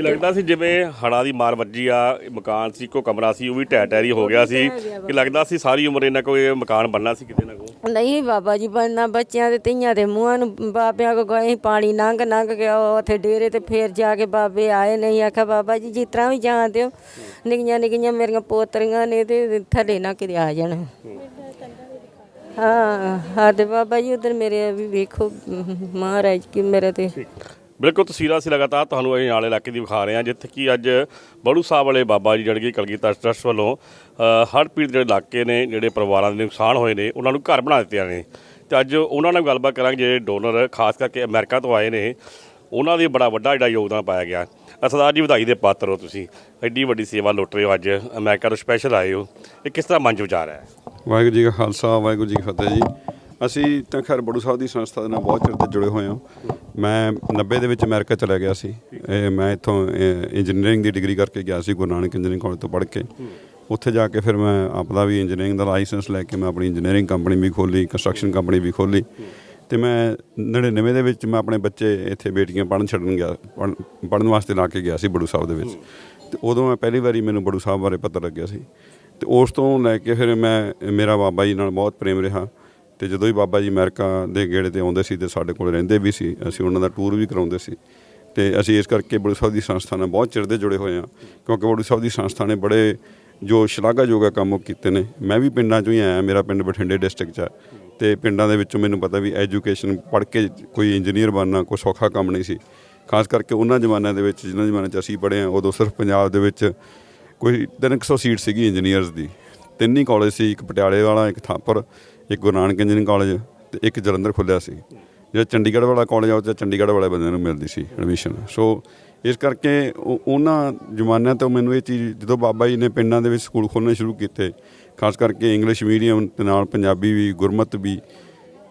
ਕੀ ਲੱਗਦਾ ਸੀ ਜਿਵੇਂ ਹੜਾ ਦੀ ਮਾਰ ਵੱਜੀ ਆ ਇਹ ਮਕਾਨ ਸੀ ਇੱਕੋ ਕਮਰਾ ਸੀ ਉਹ ਵੀ ਢਹਿ ਢਹਿਰੀ ਹੋ ਗਿਆ ਸੀ। ਕਿ ਲੱਗਦਾ ਸੀ ਸਾਰੀ ਉਮਰ ਇਹਨਾਂ ਕੋਈ ਮਕਾਨ ਬਣਨਾ ਸੀ ਕਿਤੇ ਨਾ ਕੋ ਨਹੀਂ ਬਾਬਾ ਜੀ ਬਣਨਾ ਬੱਚਿਆਂ ਦੇ ਧੀਆਂ ਦੇ ਮੂੰਹਾਂ ਨੂੰ ਬਾਬਿਆਂ ਕੋ ਗਏ ਪਾਣੀ ਲੰਘ ਲੰਘ ਗਿਆ ਉੱਥੇ ਡੇਰੇ ਤੇ ਫੇਰ ਜਾ ਕੇ ਬਾਬੇ ਆਏ ਨਹੀਂ ਆਖਿਆ ਬਾਬਾ ਜੀ ਜਿਸ ਤਰ੍ਹਾਂ ਵੀ ਜਾਣਦੇ ਹੋ ਨਿੱਕੀਆਂ ਨਿੱਕੀਆਂ ਮੇਰੀਆਂ ਪੋਤਰੀਆਂ ਨੇ ਤੇ ਥੱਲੇ ਨਾ ਕਿਤੇ ਆ ਜਾਣ। ਹਾਂ ਹਾਂ ਤੇ ਬਾਬਾ ਜੀ ਉਧਰ ਮੇਰੇ ਵੀ ਵੇਖੋ ਮਹਾਰਾਜ ਕੀ ਮੇਰੇ ਤੇ ਬਿਲਕੁਲ ਤਸਵੀਰਾਂ ਅਸੀਂ ਲਗਾਤਾਰ ਤੁਹਾਨੂੰ ਇਹ ਨਾਲੇ ਇਲਾਕੇ ਦੀ ਵਿਖਾ ਰਹੇ ਹਾਂ ਜਿੱਥੇ ਕਿ ਅੱਜ ਬੜੂ ਸਾਹਿਬ ਵਾਲੇ ਬਾਬਾ ਜੀ ਜਿਹੜੇ ਕਿ ਕਲਗੀਧਰ ਟਰਸਟ ਵੱਲੋਂ ਅ, ਹੜ੍ਹ ਪੀੜਤ ਜਿਹੜੇ ਇਲਾਕੇ ਨੇ ਜਿਹੜੇ ਪਰਿਵਾਰਾਂ ਦੇ ਨੁਕਸਾਨ ਹੋਏ ਨੇ ਉਹਨਾਂ ਨੂੰ ਘਰ ਬਣਾ ਦਿੱਤੇ ਨੇ। ਤੇ ਅੱਜ ਉਹਨਾਂ ਨਾਲ ਗੱਲਬਾਤ ਕਰਾਂਗੇ ਜਿਹੜੇ ਡੋਨਰ ਖਾਸ ਕਰਕੇ ਅਮਰੀਕਾ ਤੋਂ ਆਏ ਨੇ ਉਹਨਾਂ ਦੇ ਬੜਾ ਵੱਡਾ ਜਿਹੜਾ ਯੋਗਦਾਨ ਪਾਇਆ ਗਿਆ। ਸਰਦਾਰ ਜੀ ਵਧਾਈ ਦੇ ਪਾਤਰ ਹੋ ਤੁਸੀਂ। ਐਡੀ ਵੱਡੀ ਸੇਵਾ ਲੁੱਟ ਰਹੇ ਹੋ ਅੱਜ ਅਮਰੀਕਾ ਤੋਂ ਸਪੈਸ਼ਲ ਆਏ ਹੋ। ਇਹ ਕਿਸ ਤਰ੍ਹਾਂ ਮਨ 'ਚ ਵਿਚਾਰ ਹੈ? ਵਾਹਿਗੁਰੂ ਜੀ ਕਾ ਖਾਲਸਾ ਵਾਹਿਗੁਰੂ ਜੀ ਕੀ ਫਤਿਹ ਜੀ। ਅਸੀਂ ਤਾਂ ਖੈਰ ਬੜੂ ਸਾਹਿਬ ਦੀ ਸੰਸਥਾ ਦੇ ਨਾਲ ਬਹੁਤ ਚਿਰ ਤੋਂ ਜੁੜੇ ਹੋਏ ਹਾਂ। ਮੈਂ 90 ਦੇ ਵਿੱਚ ਅਮਰੀਕਾ ਚਲਾ ਗਿਆ ਸੀ। ਇਹ ਮੈਂ ਇੱਥੋਂ ਇੰਜੀਨੀਅਰਿੰਗ ਦੀ ਡਿਗਰੀ ਕਰਕੇ ਗਿਆ ਸੀ ਗੁਰੂ ਨਾਨਕ ਇੰਜੀਨੀਅਰਿੰਗ ਕਾਲਜ ਤੋਂ ਪੜ੍ਹ ਕੇ। ਉੱਥੇ ਜਾ ਕੇ ਫਿਰ ਮੈਂ ਆਪਦਾ ਵੀ ਇੰਜੀਨੀਅਰਿੰਗ ਦਾ ਲਾਇਸੈਂਸ ਲੈ ਕੇ ਮੈਂ ਆਪਣੀ ਇੰਜੀਨੀਅਰਿੰਗ ਕੰਪਨੀ ਵੀ ਖੋਲੀ ਕੰਸਟਰਕਸ਼ਨ ਕੰਪਨੀ ਵੀ ਖੋਲੀ ਤੇ ਮੈਂ 99 ਦੇ ਵਿੱਚ ਮੈਂ ਆਪਣੇ ਬੱਚੇ ਇੱਥੇ ਬੇਟੀਆਂ ਪੜ੍ਹਨ ਛੱਡਣ ਗਿਆ ਪੜ੍ਹਨ ਵਾਸਤੇ ਲਾ ਕੇ ਗਿਆ ਸੀ ਬੜੂ ਸਾਹਿਬ ਦੇ ਵਿੱਚ। ਤੇ ਉਦੋਂ ਮੈਂ ਪਹਿਲੀ ਵਾਰੀ ਮੈਨੂੰ ਬੜੂ ਸਾਹਿਬ ਬਾਰੇ ਪਤਾ ਲੱਗਿਆ ਸੀ। ਤੇ ਉਸ ਤੋਂ ਲੈ ਕੇ ਫਿਰ ਮੈਂ ਮੇਰਾ ਬਾਬਾ ਜੀ ਨਾਲ ਬਹੁਤ ਪ੍ਰੇਮ ਰਿਹਾ। ਤੇ ਜਦੋਂ ਹੀ ਬਾਬਾ ਜੀ ਅਮਰੀਕਾ ਦੇ ਗੇੜੇ ਤੇ ਆਉਂਦੇ ਸੀ ਤੇ ਸਾਡੇ ਕੋਲ ਰਹਿੰਦੇ ਵੀ ਸੀ, ਅਸੀਂ ਉਹਨਾਂ ਦਾ ਟੂਰ ਵੀ ਕਰਾਉਂਦੇ ਸੀ। ਤੇ ਅਸੀਂ ਇਸ ਕਰਕੇ ਬੜੂ ਸਾਹਿਬ ਦੀ ਸੰਸਥਾ ਨਾਲ ਬਹੁਤ ਚਿਰ ਦੇ ਜੁੜੇ ਹੋਏ ਹਾਂ, ਕਿਉਂਕਿ ਬੜੂ ਸਾਹਿਬ ਦੀ ਸੰਸਥਾ ਨੇ ਬੜੇ ਜੋ ਸ਼ਲਾਘਾਯੋਗ ਕੰਮ ਕੀਤੇ ਨੇ। ਮੈਂ ਵੀ ਪਿੰਡਾਂ ਚੋਂ ਹੀ ਆਇਆ, ਮੇਰਾ ਪਿੰਡ ਬਠਿੰਡੇ ਡਿਸਟ੍ਰਿਕਟ 'ਚ ਹੈ ਤੇ ਪਿੰਡਾਂ ਦੇ ਵਿੱਚੋਂ ਮੈਨੂੰ ਪਤਾ ਵੀ ਐਜੂਕੇਸ਼ਨ ਪੜ੍ਹ ਕੇ ਕੋਈ ਇੰਜੀਨੀਅਰ ਬਣਨਾ ਕੋਈ ਸੌਖਾ ਕੰਮ ਨਹੀਂ ਸੀ। ਖਾਸ ਕਰਕੇ ਉਹਨਾਂ ਜ਼ਮਾਨਿਆਂ ਦੇ ਵਿੱਚ, ਜਿਨ੍ਹਾਂ ਜ਼ਮਾਨਿਆਂ 'ਚ ਅਸੀਂ ਪੜ੍ਹੇ ਹਾਂ, ਉਦੋਂ ਸਿਰਫ ਪੰਜਾਬ ਦੇ ਵਿੱਚ ਕੋਈ 300 ਸੀਟ ਸੀਗੀ ਇੰਜੀਨੀਅਰਸ ਦੀ। ਤਿੰਨ ਹੀ ਕਾਲਜ ਸੀ, ਇੱਕ ਪਟਿਆਲੇ ਵਾਲਾ, ਇੱਕ ਥਾਪਰ। ਇੱਕ ਗੁਰੂ ਨਾਨਕ ਇੰਜੀਨੀਅਰਿੰਗ ਕਾਲਜ ਤੇ ਇੱਕ ਜਲੰਧਰ ਖੁੱਲਿਆ ਸੀ। ਜਿਹੜਾ ਚੰਡੀਗੜ੍ਹ ਵਾਲਾ ਕਾਲਜ ਆ, ਉਹ 'ਚ ਚੰਡੀਗੜ੍ਹ ਵਾਲੇ ਬੰਦਿਆਂ ਨੂੰ ਮਿਲਦੀ ਸੀ ਐਡਮਿਸ਼ਨ ਸੋ ਇਸ ਕਰਕੇ ਉਹਨਾਂ ਜ਼ਮਾਨਿਆਂ ਤੋਂ ਮੈਨੂੰ ਇਹ ਚੀਜ਼, ਜਦੋਂ ਬਾਬਾ ਜੀ ਨੇ ਪਿੰਡਾਂ ਦੇ ਵਿੱਚ ਸਕੂਲ ਖੋਲ੍ਹਣੇ ਸ਼ੁਰੂ ਕੀਤੇ, ਖਾਸ ਕਰਕੇ ਇੰਗਲਿਸ਼ ਮੀਡੀਅਮ ਦੇ ਨਾਲ ਪੰਜਾਬੀ ਵੀ, ਗੁਰਮਤ ਵੀ,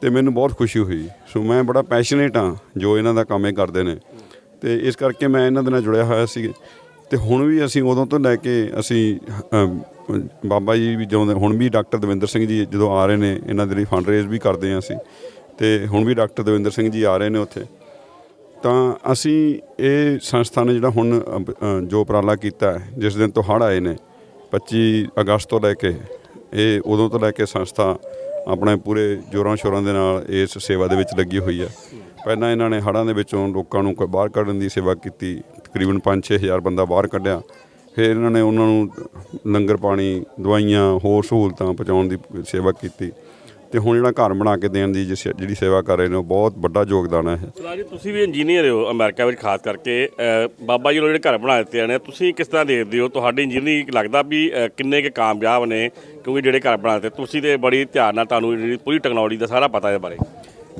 ਤੇ ਮੈਨੂੰ ਬਹੁਤ ਖੁਸ਼ੀ ਹੋਈ। ਸੋ ਮੈਂ ਬੜਾ ਪੈਸ਼ਨੇਟ ਹਾਂ ਜੋ ਇਹਨਾਂ ਦਾ ਕੰਮ ਇਹ ਕਰਦੇ ਨੇ। ਤੇ ਇਸ ਕਰਕੇ ਮੈਂ ਇਹਨਾਂ ਦੇ ਨਾਲ ਜੁੜਿਆ ਹੋਇਆ ਸੀ। ਤੇ ਹੁਣ ਵੀ ਅਸੀਂ ਉਦੋਂ ਤੋਂ ਲੈ ਕੇ ਅਸੀਂ ਬਾਬਾ ਜੀ ਵੀ ਜਦੋਂ ਹੁਣ ਵੀ ਡਾਕਟਰ ਦਵਿੰਦਰ ਸਿੰਘ ਜੀ ਜਦੋਂ ਆ ਰਹੇ ਨੇ, ਇਹਨਾਂ ਦੇ ਲਈ ਫੰਡ ਰੇਜ਼ ਵੀ ਕਰਦੇ ਹਾਂ ਅਸੀਂ। ਤੇ ਹੁਣ ਵੀ ਡਾਕਟਰ ਦਵਿੰਦਰ ਸਿੰਘ ਜੀ ਆ ਰਹੇ ਨੇ ਉੱਥੇ। ਤਾਂ ਅਸੀਂ ਇਹ ਸੰਸਥਾ ਨੇ ਜਿਹੜਾ ਹੁਣ ਜੋ ਉਪਰਾਲਾ ਕੀਤਾ ਜਿਸ ਦਿਨ ਤੋਂ ਹੜ੍ਹ ਆਏ ਨੇ 25 ਅਗਸਤ ਤੋਂ ਲੈ ਕੇ, ਇਹ ਉਦੋਂ ਤੋਂ ਲੈ ਕੇ ਸੰਸਥਾ ਆਪਣੇ ਪੂਰੇ ਜੋਰਾਂ ਸ਼ੋਰਾਂ ਦੇ ਨਾਲ ਇਸ ਸੇਵਾ ਦੇ ਵਿੱਚ ਲੱਗੀ ਹੋਈ ਹੈ। ਪਹਿਲਾਂ ਇਹਨਾਂ ਨੇ ਹੜ੍ਹਾਂ ਦੇ ਵਿੱਚੋਂ ਲੋਕਾਂ ਨੂੰ ਕੋਈ ਬਾਹਰ ਕੱਢਣ ਦੀ ਸੇਵਾ ਕੀਤੀ, ਤਕਰੀਬਨ 5-6000 ਬੰਦਾ ਬਾਹਰ ਕੱਢਿਆ। ਫਿਰ ਇਹਨਾਂ ਨੇ ਉਹਨਾਂ ਨੂੰ ਲੰਗਰ ਪਾਣੀ ਦਵਾਈਆਂ ਹੋਰ ਸਹੂਲਤਾਂ ਪਹੁੰਚਾਉਣ ਦੀ ਸੇਵਾ ਕੀਤੀ। ਤੇ ਹੁਣ ਜਿਹੜਾ ਘਰ ਬਣਾ ਕੇ ਦੇਣ ਦੀ ਜਿਸ- ਜਿਹੜੀ ਸੇਵਾ ਕਰ ਰਹੇ ਨੇ ਉਹ ਬਹੁਤ ਵੱਡਾ ਯੋਗਦਾਨ ਹੈ। ਇਹ ਸਰਾਜ ਜੀ ਤੁਸੀਂ ਵੀ ਇੰਜੀਨੀਅਰ ਹੋ ਅਮਰੀਕਾ ਵਿੱਚ ਖਾਸ ਕਰਕੇ ਅ, ਬਾਬਾ ਜੀ ਨੂੰ ਜਿਹੜੇ ਘਰ ਬਣਾ ਦਿੱਤੇ ਨੇ ਤੁਸੀਂ ਕਿਸ ਤਰ੍ਹਾਂ ਦੇਖਦੇ ਹੋ? ਤੁਹਾਡੀ ਇੰਜੀਨੀਅਰਿੰਗ ਲੱਗਦਾ ਵੀ ਅ, ਕਿੰਨੇ ਕੁ ਕਾਮਯਾਬ ਨੇ ਕਿਉਂਕਿ ਜਿਹੜੇ ਘਰ ਬਣਾ ਦਿੱਤੇ ਤੁਸੀਂ ਤੇ ਬੜੀ ਧਿਆਨ ਨਾਲ ਤੁਹਾਨੂੰ ਜਿਹੜੀ ਪੂਰੀ ਟੈਕਨੋਲੋਜੀ ਦਾ ਸਾਰਾ ਪਤਾ ਇਹਦੇ ਬਾਰੇ।